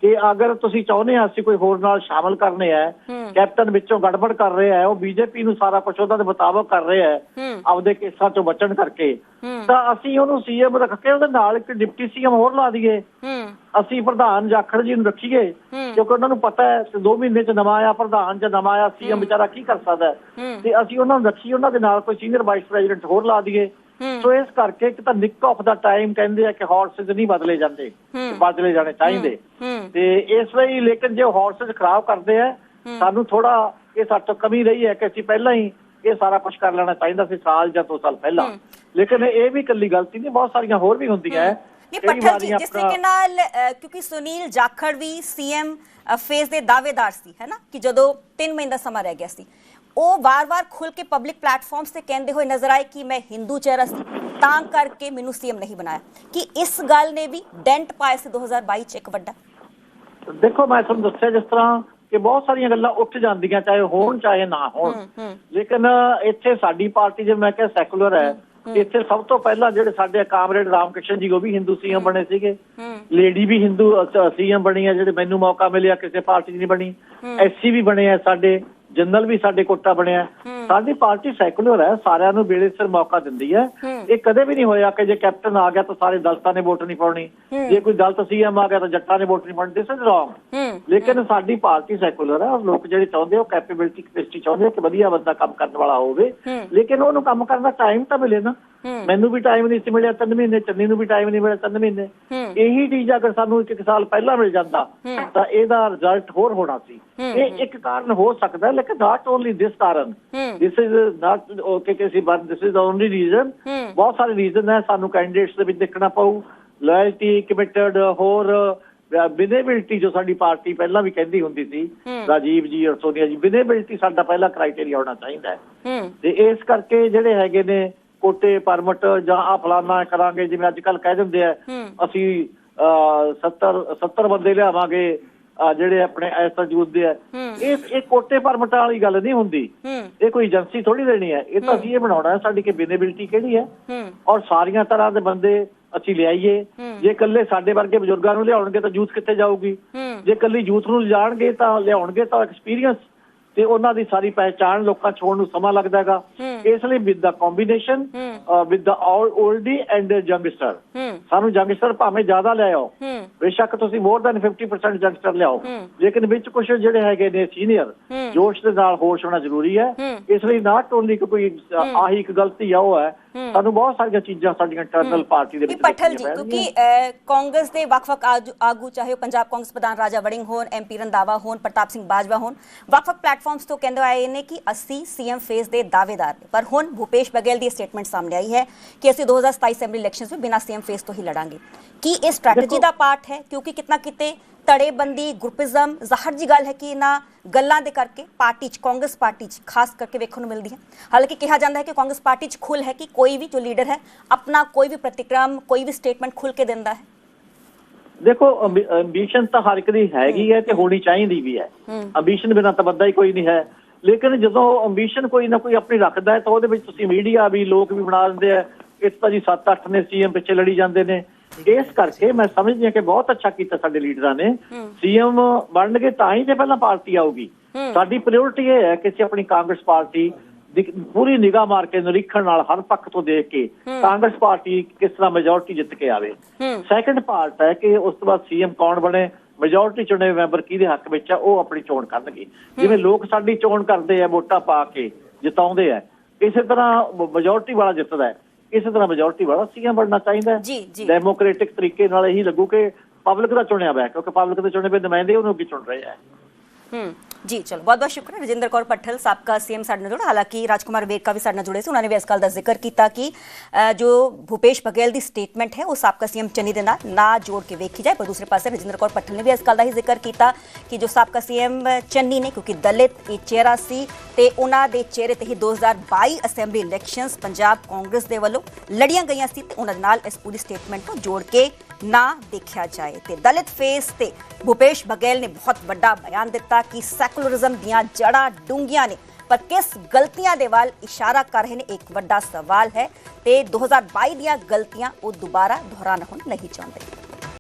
ਕਿ ਅਗਰ ਤੁਸੀਂ ਚਾਹੁੰਦੇ ਆ ਅਸੀਂ ਕੋਈ ਹੋਰ ਨਾਲ ਸ਼ਾਮਲ ਕਰਨੇ ਆ। ਕੈਪਟਨ ਵਿੱਚੋਂ ਗੜਬੜ ਕਰ ਰਿਹਾ ਹੈ ਉਹ ਬੀਜੇਪੀ ਨੂੰ ਸਾਰਾ ਕੁਝ ਉਹਦਾ ਦੇ ਮੁਤਾਬਕ ਕਰ ਰਿਹਾ ਹੈ ਆਪਦੇ ਕੇਸਾਂ ਚੋਂ ਬਚਣ ਕਰਕੇ ਤਾਂ ਅਸੀਂ ਉਹਨੂੰ ਸੀਐਮ ਰੱਖ ਕੇ ਉਹਦੇ ਨਾਲ ਇੱਕ ਡਿਪਟੀ ਸੀਐਮ ਹੋਰ ਲਾ ਦਈਏ। ਅਸੀਂ ਪ੍ਰਧਾਨ ਜਾਖੜ ਜੀ ਨੂੰ ਰੱਖੀਏ। ਕਿਉਂਕਿ ਉਹਨਾਂ ਨੂੰ ਪਤਾ ਹੈ ਕਿ 2 ਮਹੀਨੇ ਚ ਨਵਾਂ ਆਇਆ ਪ੍ਰਧਾਨ ਜਾਂ ਨਵਾਂ ਆਇਆ ਸੀਐਮ ਵਿਚਾਰਾ ਕੀ ਕਰ ਸਕਦਾ ਤੇ ਅਸੀਂ ਉਹਨਾਂ ਨੂੰ ਰੱਖੀਏ ਉਹਨਾਂ ਦੇ ਨਾਲ ਕੋਈ ਸੀਨੀਅਰ ਵਾਈਸ ਪ੍ਰੈਜ਼ੀਡੈਂਟ ਹੋਰ ਲਾ ਦਈਏ। ਸੋ ਇਸ ਕਰਕੇ ਇੱਕ ਤਾਂ ਨਿਕ ਆਫ ਦਾ ਟਾਈਮ ਕਹਿੰਦੇ ਆ ਕਿ ਹਾਰਸਸ ਨਹੀਂ ਬਦਲੇ ਜਾਂਦੇ। ਬਦਲੇ ਜਾਣੇ ਚਾਹੀਦੇ। ਤੇ ਇਸ ਲਈ ਲੇਕਿਨ ਜੇ ਹਾਰਸਸ ਖਰਾਬ ਕਰਦੇ ਆ ਸਾਨੂੰ ਥੋੜਾ ਇਹ ਸਾਡੇ ਤੋਂ ਕਮੀ ਰਹੀ ਹੈ ਕਿ ਅਸੀਂ ਪਹਿਲਾਂ ਹੀ ਇਹ ਸਾਰਾ ਕੁਝ ਕਰ ਲੈਣਾ ਚਾਹੀਦਾ ਸੀ ਸਾਲ ਜਾਂ ਦੋ ਸਾਲ ਪਹਿਲਾਂ। ਲੇਕਿਨ ਇਹ ਵੀ ਇਕੱਲੀ ਗਲਤੀ ਨਹੀਂ ਬਹੁਤ ਸਾਰੀਆਂ ਹੋਰ ਵੀ ਹੁੰਦੀਆਂ ਹੈ। ਨਹੀਂ ਪੱਠਲ ਜੀ ਜਿਸ ਤਰੀਕੇ ਨਾਲ ਕਿਉਂਕਿ ਸੁਨੀਲ ਜਾਖੜ ਵੀ ਸੀਐਮ ਫੇਸ ਦੇ ਦਾਅਵੇਦਾਰ ਸੀ ਹੈ ਨਾ? ਕਿ ਜਦੋਂ 3 ਮਹੀਨੇ ਦਾ ਸਮਾਂ ਰਹਿ ਗਿਆ ਸੀ ਉਹ ਵਾਰ-ਵਾਰ ਖੁੱਲ ਕੇ ਪਬਲਿਕ ਪਲੇਟਫਾਰਮਸ ਤੇ ਕਹਿੰਦੇ ਹੋਏ ਨਜ਼ਰ ਆਏ ਕਿ ਮੈਂ ਹਿੰਦੂ ਚਿਹਰਾ ਸੀ ਤਾਂ ਕਰਕੇ ਮੈਨੂੰ ਸੀਐਮ ਨਹੀਂ ਬਣਾਇਆ। ਕਿ ਇਸ ਗੱਲ ਨੇ ਵੀ ਡੈਂਟ ਪਾਇਆ ਸੀ 2022 ਚ ਇੱਕ ਵੱਡਾ? ਦੇਖੋ ਮੈਂ ਤੁਹਾਨੂੰ ਦੱਸਿਆ ਜਿਸ ਤਰ੍ਹਾਂ ਕਿ ਬਹੁਤ ਸਾਰੀਆਂ ਗੱਲਾਂ ਉੱਠ ਜਾਂਦੀਆਂ ਚਾਹੇ ਹੋਣ ਚਾਹੇ ਨਾ ਹੋਣ। ਲੇਕਿਨ ਇੱਥੇ ਸਾਡੀ ਪਾਰਟੀ ਜੇ ਮੈਂ ਕਿਹਾ ਸੈਕੂਲਰ ਹੈ। ਇੱਥੇ ਸਭ ਤੋਂ ਪਹਿਲਾਂ ਜਿਹੜੇ ਸਾਡੇ ਕਾਮਰੇਡ ਰਾਮਕ੍ਰਿਸ਼ਨ ਜੀ ਉਹ ਵੀ ਹਿੰਦੂ ਸੀਐਮ ਬਣੇ ਸੀਗੇ। ਲੇਡੀ ਵੀ ਹਿੰਦੂ ਸੀਐਮ ਬਣੀ ਹੈ ਜਿਹੜੇ ਮੈਨੂੰ ਮੌਕਾ ਮਿਲਿਆ ਕਿਸੇ ਪਾਰਟੀ ਨਹੀਂ ਬਣੀ। ਐਸਸੀ ਵੀ ਬਣੇ ਆ ਸਾਡੇ। ਜਨਰਲ ਵੀ ਸਾਡੇ ਕੋਟਾ ਬਣਿਆ। ਸਾਡੀ ਪਾਰਟੀ ਸੈਕੂਲਰ ਹੈ ਸਾਰਿਆਂ ਨੂੰ ਵੇਲੇ ਸਿਰ ਮੌਕਾ ਦਿੰਦੀ ਹੈ। ਇਹ ਕਦੇ ਵੀ ਨਹੀਂ ਹੋਇਆ ਕਿ ਜੇ ਕੈਪਟਨ ਆ ਗਿਆ ਤਾਂ ਸਾਰੇ ਦਲਤਾਂ ਨੇ ਵੋਟ ਨਹੀਂ ਪਾਉਣੀ। ਜੇ ਕੋਈ ਦਲਤ ਸੀਐਮ ਆ ਗਿਆ ਤਾਂ ਜੱਟਾਂ ਨੇ ਵੋਟ ਨਹੀਂ ਪਾਉਣੀ। ਦਿਸ ਇਜ਼ ਰੋਂਗ ਲੇਕਿਨ ਸਾਡੀ ਪਾਰਟੀ ਸੈਕੂਲਰ ਹੈ ਔਰ ਲੋਕ ਜਿਹੜੇ ਚਾਹੁੰਦੇ ਉਹ ਕੈਪੇਬਿਲਿਟੀ ਕੈਪੈਸਿਟੀ ਚਾਹੁੰਦੇ ਕਿ ਵਧੀਆ ਬੰਦਾ ਕੰਮ ਕਰਨ ਵਾਲਾ ਹੋਵੇ। ਲੇਕਿਨ ਉਹਨੂੰ ਕੰਮ ਕਰਨ ਦਾ ਟਾਈਮ ਤਾਂ ਮਿਲੇ ਨਾ। ਮੈਨੂੰ ਵੀ ਟਾਈਮ ਨਹੀਂ ਸੀ ਮਿਲਿਆ ਤਿੰਨ ਮਹੀਨੇ ਚੰਨੀ ਨੂੰ ਵੀ ਟਾਈਮ ਨਹੀਂ ਮਿਲਿਆ ਤਿੰਨ ਮਹੀਨੇ। ਇਹੀ ਚੀਜ਼ ਅਗਰ ਸਾਨੂੰ ਇੱਕ ਇੱਕ ਸਾਲ ਪਹਿਲਾਂ ਮਿਲ ਜਾਂਦਾ ਤਾਂ ਇਹਦਾ ਰਿਜ਼ਲਟ ਹੋਰ ਹੋਣਾ ਸੀ। ਇਹ ਇੱਕ ਕਾਰਨ ਹੋ ਸਕਦਾ ਹੈ ਲੇਕਿਨ ਨਾਟ ਓਨਲੀ ਦਿਸ ਕਾਰਨ ਦਿਸ ਇਜ਼ ਨਾਟ ਓਕੇ ਕਿਸੇ but this is only reason ਬਹੁਤ ਸਾਰੇ ਰੀਜ਼ਨ ਹੈ ਸਾਨੂੰ ਕੈਂਡੀਡੇਟਸ ਦੇ ਵਿੱਚ ਦੇਖਣਾ ਪਊ। ਲਾਇਲਟੀ ਕਮਿਟਡ ਹੋਰ ਵਿਨੇਬਿਲਟੀ ਜੋ ਸਾਡੀ ਪਾਰਟੀ ਪਹਿਲਾਂ ਵੀ ਕਹਿੰਦੀ ਹੁੰਦੀ ਸੀ ਰਾਜੀਵ ਜੀ ਔਰ ਸੋਨੀਆ ਜੀ ਵਿਨੇਬਿਲਟੀ ਸਾਡਾ ਪਹਿਲਾ ਕ੍ਰਾਈਟੇਰੀਆ ਹੋਣਾ ਚਾਹੀਦਾ ਹੂੰ। ਤੇ ਇਸ ਕਰਕੇ ਜਿਹੜੇ ਹੈਗੇ ਨੇ ਕੋਟੇ ਪਰਮਟ ਜਾਂ ਆ ਫਲਾਨਾ ਕਰਾਂਗੇ ਜਿਵੇਂ ਅੱਜ ਕੱਲ ਕਹਿ ਦਿੰਦੇ ਆ ਅਸੀਂ ਅਹ, 70 70 ਬੰਦੇ ਲਿਆਵਾਂਗੇ ਜਿਹੜੇ ਆਪਣੇ ਐਸਾ ਜੂਦੇ ਆ। ਇਹ ਇਹ ਕੋਟੇ ਪਰਮਟਾਂ ਵਾਲੀ ਗੱਲ ਨਹੀਂ ਹੁੰਦੀ। ਇਹ ਕੋਈ ਏਜੰਸੀ ਥੋੜੀ ਦੇਣੀ ਹੈ। ਇਹ ਤਾਂ ਅਸੀਂ ਇਹ ਬਣਾਉਣਾ ਹੈ ਸਾਡੀ ਕਿ ਵਿਨੇਬਿਲਟੀ ਕਿਹੜੀ ਹੈ। ਔਰ ਸਾਰੀਆਂ ਤਰ੍ਹਾਂ ਦੇ ਬੰਦੇ ਅਸੀਂ ਲਿਆਈਏ। ਜੇ ਇਕੱਲੇ ਸਾਡੇ ਵਰਗੇ ਬਜ਼ੁਰਗਾਂ ਨੂੰ ਲਿਆਉਣਗੇ ਤਾਂ ਯੂਥ ਕਿੱਥੇ ਜਾਊਗੀ? ਜੇ ਇਕੱਲੀ ਯੂਥ ਨੂੰ ਲਿਜਾਣਗੇ ਤਾਂ ਲਿਆਉਣਗੇ ਤਾਂ ਐਕਸਪੀਰੀਅੰਸ ਤੇ ਉਹਨਾਂ ਦੀ ਸਾਰੀ ਪਹਿਚਾਣ ਲੋਕਾਂ ਚ ਹੋਣ ਨੂੰ ਸਮਾਂ ਲੱਗਦਾ ਹੈਗਾ। ਇਸ ਲਈ with the combination with the oldie and youngster ਹੂੰ। ਸਾਨੂੰ ਯੰਗਸਟਰ ਭਾਵੇਂ ਜ਼ਿਆਦਾ ਲਿਆਓ। ਹੂੰ। ਬੇਸ਼ੱਕ ਤੁਸੀਂ ਮੋਰ ਦੈਨ 50% ਯੰਗਸਟਰ ਲਿਆਓ। ਲੇਕਿਨ ਵਿੱਚ ਕੁਝ ਜਿਹੜੇ ਹੈਗੇ ਨੇ ਸੀਨੀਅਰ ਜੋਸ਼ ਦੇ ਨਾਲ ਹੋਸ਼ ਹੋਣਾ ਜ਼ਰੂਰੀ ਹੈ। ਇਸ ਲਈ ਨਾਟ ਓਨਲੀ ਕੋਈ ਆਹੀ ਇੱਕ ਗਲਤੀ ਆ ਉਹ ਹੈ। ਸਾਨੂੰ ਬਹੁਤ ਸਾਰੀਆਂ ਚੀਜ਼ਾਂ ਸਾਡੀਆਂ ਇੰਟਰਨਲ ਪਾਰਟੀ ਦੇ ਨਹੀਂ ਵਿੱਚ ਪਟਲ ਜੀ ਕਿਉਂਕਿ ਕਾਂਗਰਸ ਦੇ ਵੱਖ-ਵੱਖ ਆਗੂ ਚਾਹੇ ਉਹ ਪੰਜਾਬ ਕਾਂਗਰਸ ਪ੍ਰਧਾਨ ਰਾਜਾ ਵੜਿੰਗ ਹੋਣ ਐਮਪੀ ਰੰਦਾਵਾ ਹੋਣ ਪ੍ਰਤਾਪ ਸਿੰਘ ਬਾਜਵਾ ਹੋਣ ਵੱਖ-ਵੱਖ ਪਲੇਟਫਾਰਮਸ ਤੋਂ ਕਹਿੰਦੇ ਆਏ ਨੇ ਕਿ ਅਸੀਂ ਸੀਐਮ ਫੇਸ ਦੇ ਦਾਅਵੇਦਾਰ ਨੇ। ਪਰ ਹੁਣ ਭੂਪੇਸ਼ ਬਘੇਲ ਦੀ ਸਟੇਟਮੈਂਟ ਸਾਹਮਣੇ ਆਈ ਹੈ ਕਿ ਅਸੀਂ 2027 ਅਸੈਂਬਲੀ ਇਲੈਕਸ਼ਨਸ ਵਿੱਚ ਬਿਨਾਂ ਸੀਐਮ ਫੇਸ ਤੋਂ ਹੀ ਲੜਾਂਗੇ। ਕੀ ਇਹ ਸਟ੍ਰੈਟਜੀ ਦਾ ਪਾਰਟ ਹੈ? ਕਿਉਂਕਿ ਕਿਤਨਾ ਕਿਤੇ ਤੜੇਬੰਦੀ ਗਰੁੱਪਿਜ਼ਮ ਜ਼ਾਹਰ ਜੀ ਗੱਲ ਹੈ ਕਿ ਇਹਨਾਂ ਗੱਲਾਂ ਦੇ ਕਰਕੇ ਪਾਰਟੀ 'ਚ ਕਾਂਗਰਸ ਪਾਰਟੀ 'ਚ ਖਾਸ ਕਰਕੇ ਵੇਖਣ ਨੂੰ ਮਿਲਦੀ ਹੈ। ਹਾਲਾਂਕਿ ਕਿਹਾ ਜਾਂਦਾ ਹੈ ਕਿ ਕਾਂਗਰਸ ਪਾਰਟੀ 'ਚ ਖੁੱਲ ਹੈ ਕਿ ਕੋਈ ਵੀ ਜੋ ਲੀਡਰ ਹੈ ਆਪਣਾ ਕੋਈ ਵੀ ਪ੍ਰਤੀਕਰਮ ਕੋਈ ਵੀ ਸਟੇਟਮੈਂਟ ਖੁੱਲ ਕੇ ਦਿੰਦਾ ਹੈ। ਦੇਖੋ ਐਂਬੀਸ਼ਨ ਤਾਂ ਹਰ ਇੱਕ ਦੀ ਹੈਗੀ ਹੈ ਤੇ ਹੋਣੀ ਚਾਹੀਦੀ ਵੀ ਹੈ। ਐਂਬੀਸ਼ਨ ਬਿਨਾਂ ਤਾਂ ਬੰਦਾ ਹੀ ਕੋਈ ਨਹੀਂ ਹੈ। ਲੇਕਿਨ ਜਦੋਂ ਐਂਬੀਸ਼ਨ ਕੋਈ ਨਾ ਕੋਈ ਆਪਣੀ ਰੱਖਦਾ ਹੈ ਤਾਂ ਉਹਦੇ ਵਿੱਚ ਤੁਸੀਂ ਮੀਡੀਆ ਵੀ ਲੋਕ ਵੀ ਬਣਾ ਦਿੰਦੇ ਆ। ਇਸ ਤਾਂ ਜੀ 7-8 ਨੇ ਸੀਐਮ ਪਿੱਛੇ ਲੜੀ ਜਾਂਦੇ ਨੇ। ਇਸ ਕਰਕੇ ਮੈਂ ਸਮਝਦੀ ਹਾਂ ਕਿ ਬਹੁਤ ਅੱਛਾ ਕੀਤਾ ਸਾਡੇ ਲੀਡਰਾਂ ਨੇ। ਸੀਐਮ ਬਣਨਗੇ ਤਾਂ ਹੀ ਤੇ ਪਹਿਲਾਂ ਪਾਰਟੀ ਆਊਗੀ। ਸਾਡੀ ਪ੍ਰਾਇੋਰਟੀ ਇਹ ਹੈ ਕਿ ਅਸੀਂ ਆਪਣੀ ਕਾਂਗਰਸ ਪਾਰਟੀ ਪੂਰੀ ਨਿਗਾਹ ਮਾਰ ਕੇ ਨਿਰੀਖਣ ਨਾਲ ਹਰ ਪੱਖ ਤੋਂ ਦੇਖ ਕੇ ਕਾਂਗਰਸ ਪਾਰਟੀ ਕਿਸ ਤਰ੍ਹਾਂ ਮੈਜੋਰਟੀ ਜਿੱਤ ਕੇ ਆਵੇ। ਸੈਕੰਡ ਪਾਰਟ ਹੈ ਕਿ ਉਸ ਤੋਂ ਬਾਅਦ ਸੀਐਮ ਕੌਣ ਬਣੇ ਮੈਜੋਰਟੀ ਚੁਣੇ ਮੈਂਬਰ ਕਿਹਦੇ ਹੱਕ ਵਿੱਚ ਆ ਉਹ ਆਪਣੀ ਚੋਣ ਕਰਨਗੇ। ਜਿਵੇਂ ਲੋਕ ਸਾਡੀ ਚੋਣ ਕਰਦੇ ਆ ਵੋਟਾਂ ਪਾ ਕੇ ਜਿਤਾਉਂਦੇ ਆ ਇਸੇ ਤਰ੍ਹਾਂ ਮੈਜੋਰਟੀ ਵਾਲਾ ਜਿੱਤਦਾ ਹੈ ਇਸੇ ਤਰ੍ਹਾਂ ਮੈਜੋਰਟੀ ਵਾਲਾ ਸੀਐਮ ਬਣਨਾ ਚਾਹੀਦਾ ਹੈ। ਡੈਮੋਕ੍ਰੈਟਿਕ ਤਰੀਕੇ ਨਾਲ ਇਹੀ ਲੱਗੂ ਕਿ ਪਬਲਿਕ ਦਾ ਚੁਣਿਆ ਹੋਇਆ ਕਿਉਂਕਿ ਪਬਲਿਕ ਦੇ ਚੁਣੇ ਹੋਏ ਨੁਮਾਇੰਦੇ ਉਹਨੂੰ ਵੀ ਚੁਣ ਰਹੇ ਆ ਹੂੰ। ਜੀ, ਚਲੋ ਬਹੁਤ ਬਹੁਤ ਸ਼ੁਕਰੀਆ। ਰਜਿੰਦਰ ਕੌਰ ਪੱਠਲ ਸਾਬਕਾ ਸੀਐਮ ਸਾਡੇ ਨਾਲ ਜੁੜੇ ਹਾਲਾਂਕਿ ਰਾਜਕੁਮਾਰ ਵੇਰਕਾ ਵੀ ਸਾਡੇ ਨਾਲ ਜੁੜੇ ਸੀ, ਉਹਨਾਂ ਨੇ ਵੀ ਇਸ ਗੱਲ ਦਾ ਜ਼ਿਕਰ ਕੀਤਾ ਕਿ ਜੋ ਭੂਪੇਸ਼ ਬਘੇਲ ਦੀ ਸਟੇਟਮੈਂਟ ਹੈ, ਉਹ ਸਾਬਕਾ ਸੀਐਮ ਚੰਨੀ ਦੇ ਨਾਲ ਨਾ ਜੋੜ ਕੇ ਵੇਖੀ ਜਾਏ, ਪਰ ਦੂਸਰੇ ਪਾਸੇ ਰਜਿੰਦਰ ਕੌਰ ਪੱਠਲ ਨੇ ਵੀ ਇਸ ਗੱਲ ਦਾ ਹੀ ਜ਼ਿਕਰ ਕੀਤਾ ਕਿ ਜੋ ਸਾਬਕਾ ਸੀਐਮ ਚੰਨੀ ਨੇ, ਕਿਉਂਕਿ ਦਲਿਤ ਇਹ ਚਿਹਰਾ ਸੀ, ਤੇ ਉਹਨਾਂ ਦੇ ਚਿਹਰੇ ਤੇ ਹੀ 2022 ਅਸੈਂਬਲੀ ਇਲੈਕਸ਼ਨਸ ਪੰਜਾਬ ਕਾਂਗਰਸ ਦੇ ਵੱਲੋਂ ਲੜੀਆਂ ਗਈਆਂ ਸੀ, ਤੇ ਉਹਨਾਂ ਦੇ ਨਾਲ ਇਸ ਪੂਰੀ ਸਟੇਟਮੈਂਟ ਨੂੰ ਜੋੜ ਕੇ ਨਾ ਦੇਖਿਆ ਜਾਏ। ਤੇ ਦਲਿਤ ਫੇਸ ਤੇ ਭੂਪੇਸ਼ ਬਘੇਲ ਨੇ ਬਹੁਤ ਵੱਡਾ ਬਿਆਨ ਦਿੱਤਾ ਕਿ ਸੈਕੂਲਰਿਜ਼ਮ ਦੀਆਂ ਜੜ੍ਹਾਂ ਡੂੰਘੀਆਂ ਨੇ। ਪਰ ਕਿਸ ਗਲਤੀਆਂ ਦੇ ਵੱਲ ਇਸ਼ਾਰਾ ਕਰ ਰਹੇ ਨੇ, ਇੱਕ ਵੱਡਾ ਸਵਾਲ ਹੈ ਤੇ 2022 ਦੀਆਂ ਗਲਤੀਆਂ ਉਹ ਦੁਬਾਰਾ ਦੁਹਰਾਣਾ ਹੁਣ ਨਹੀਂ ਚਾਹੁੰਦੇ।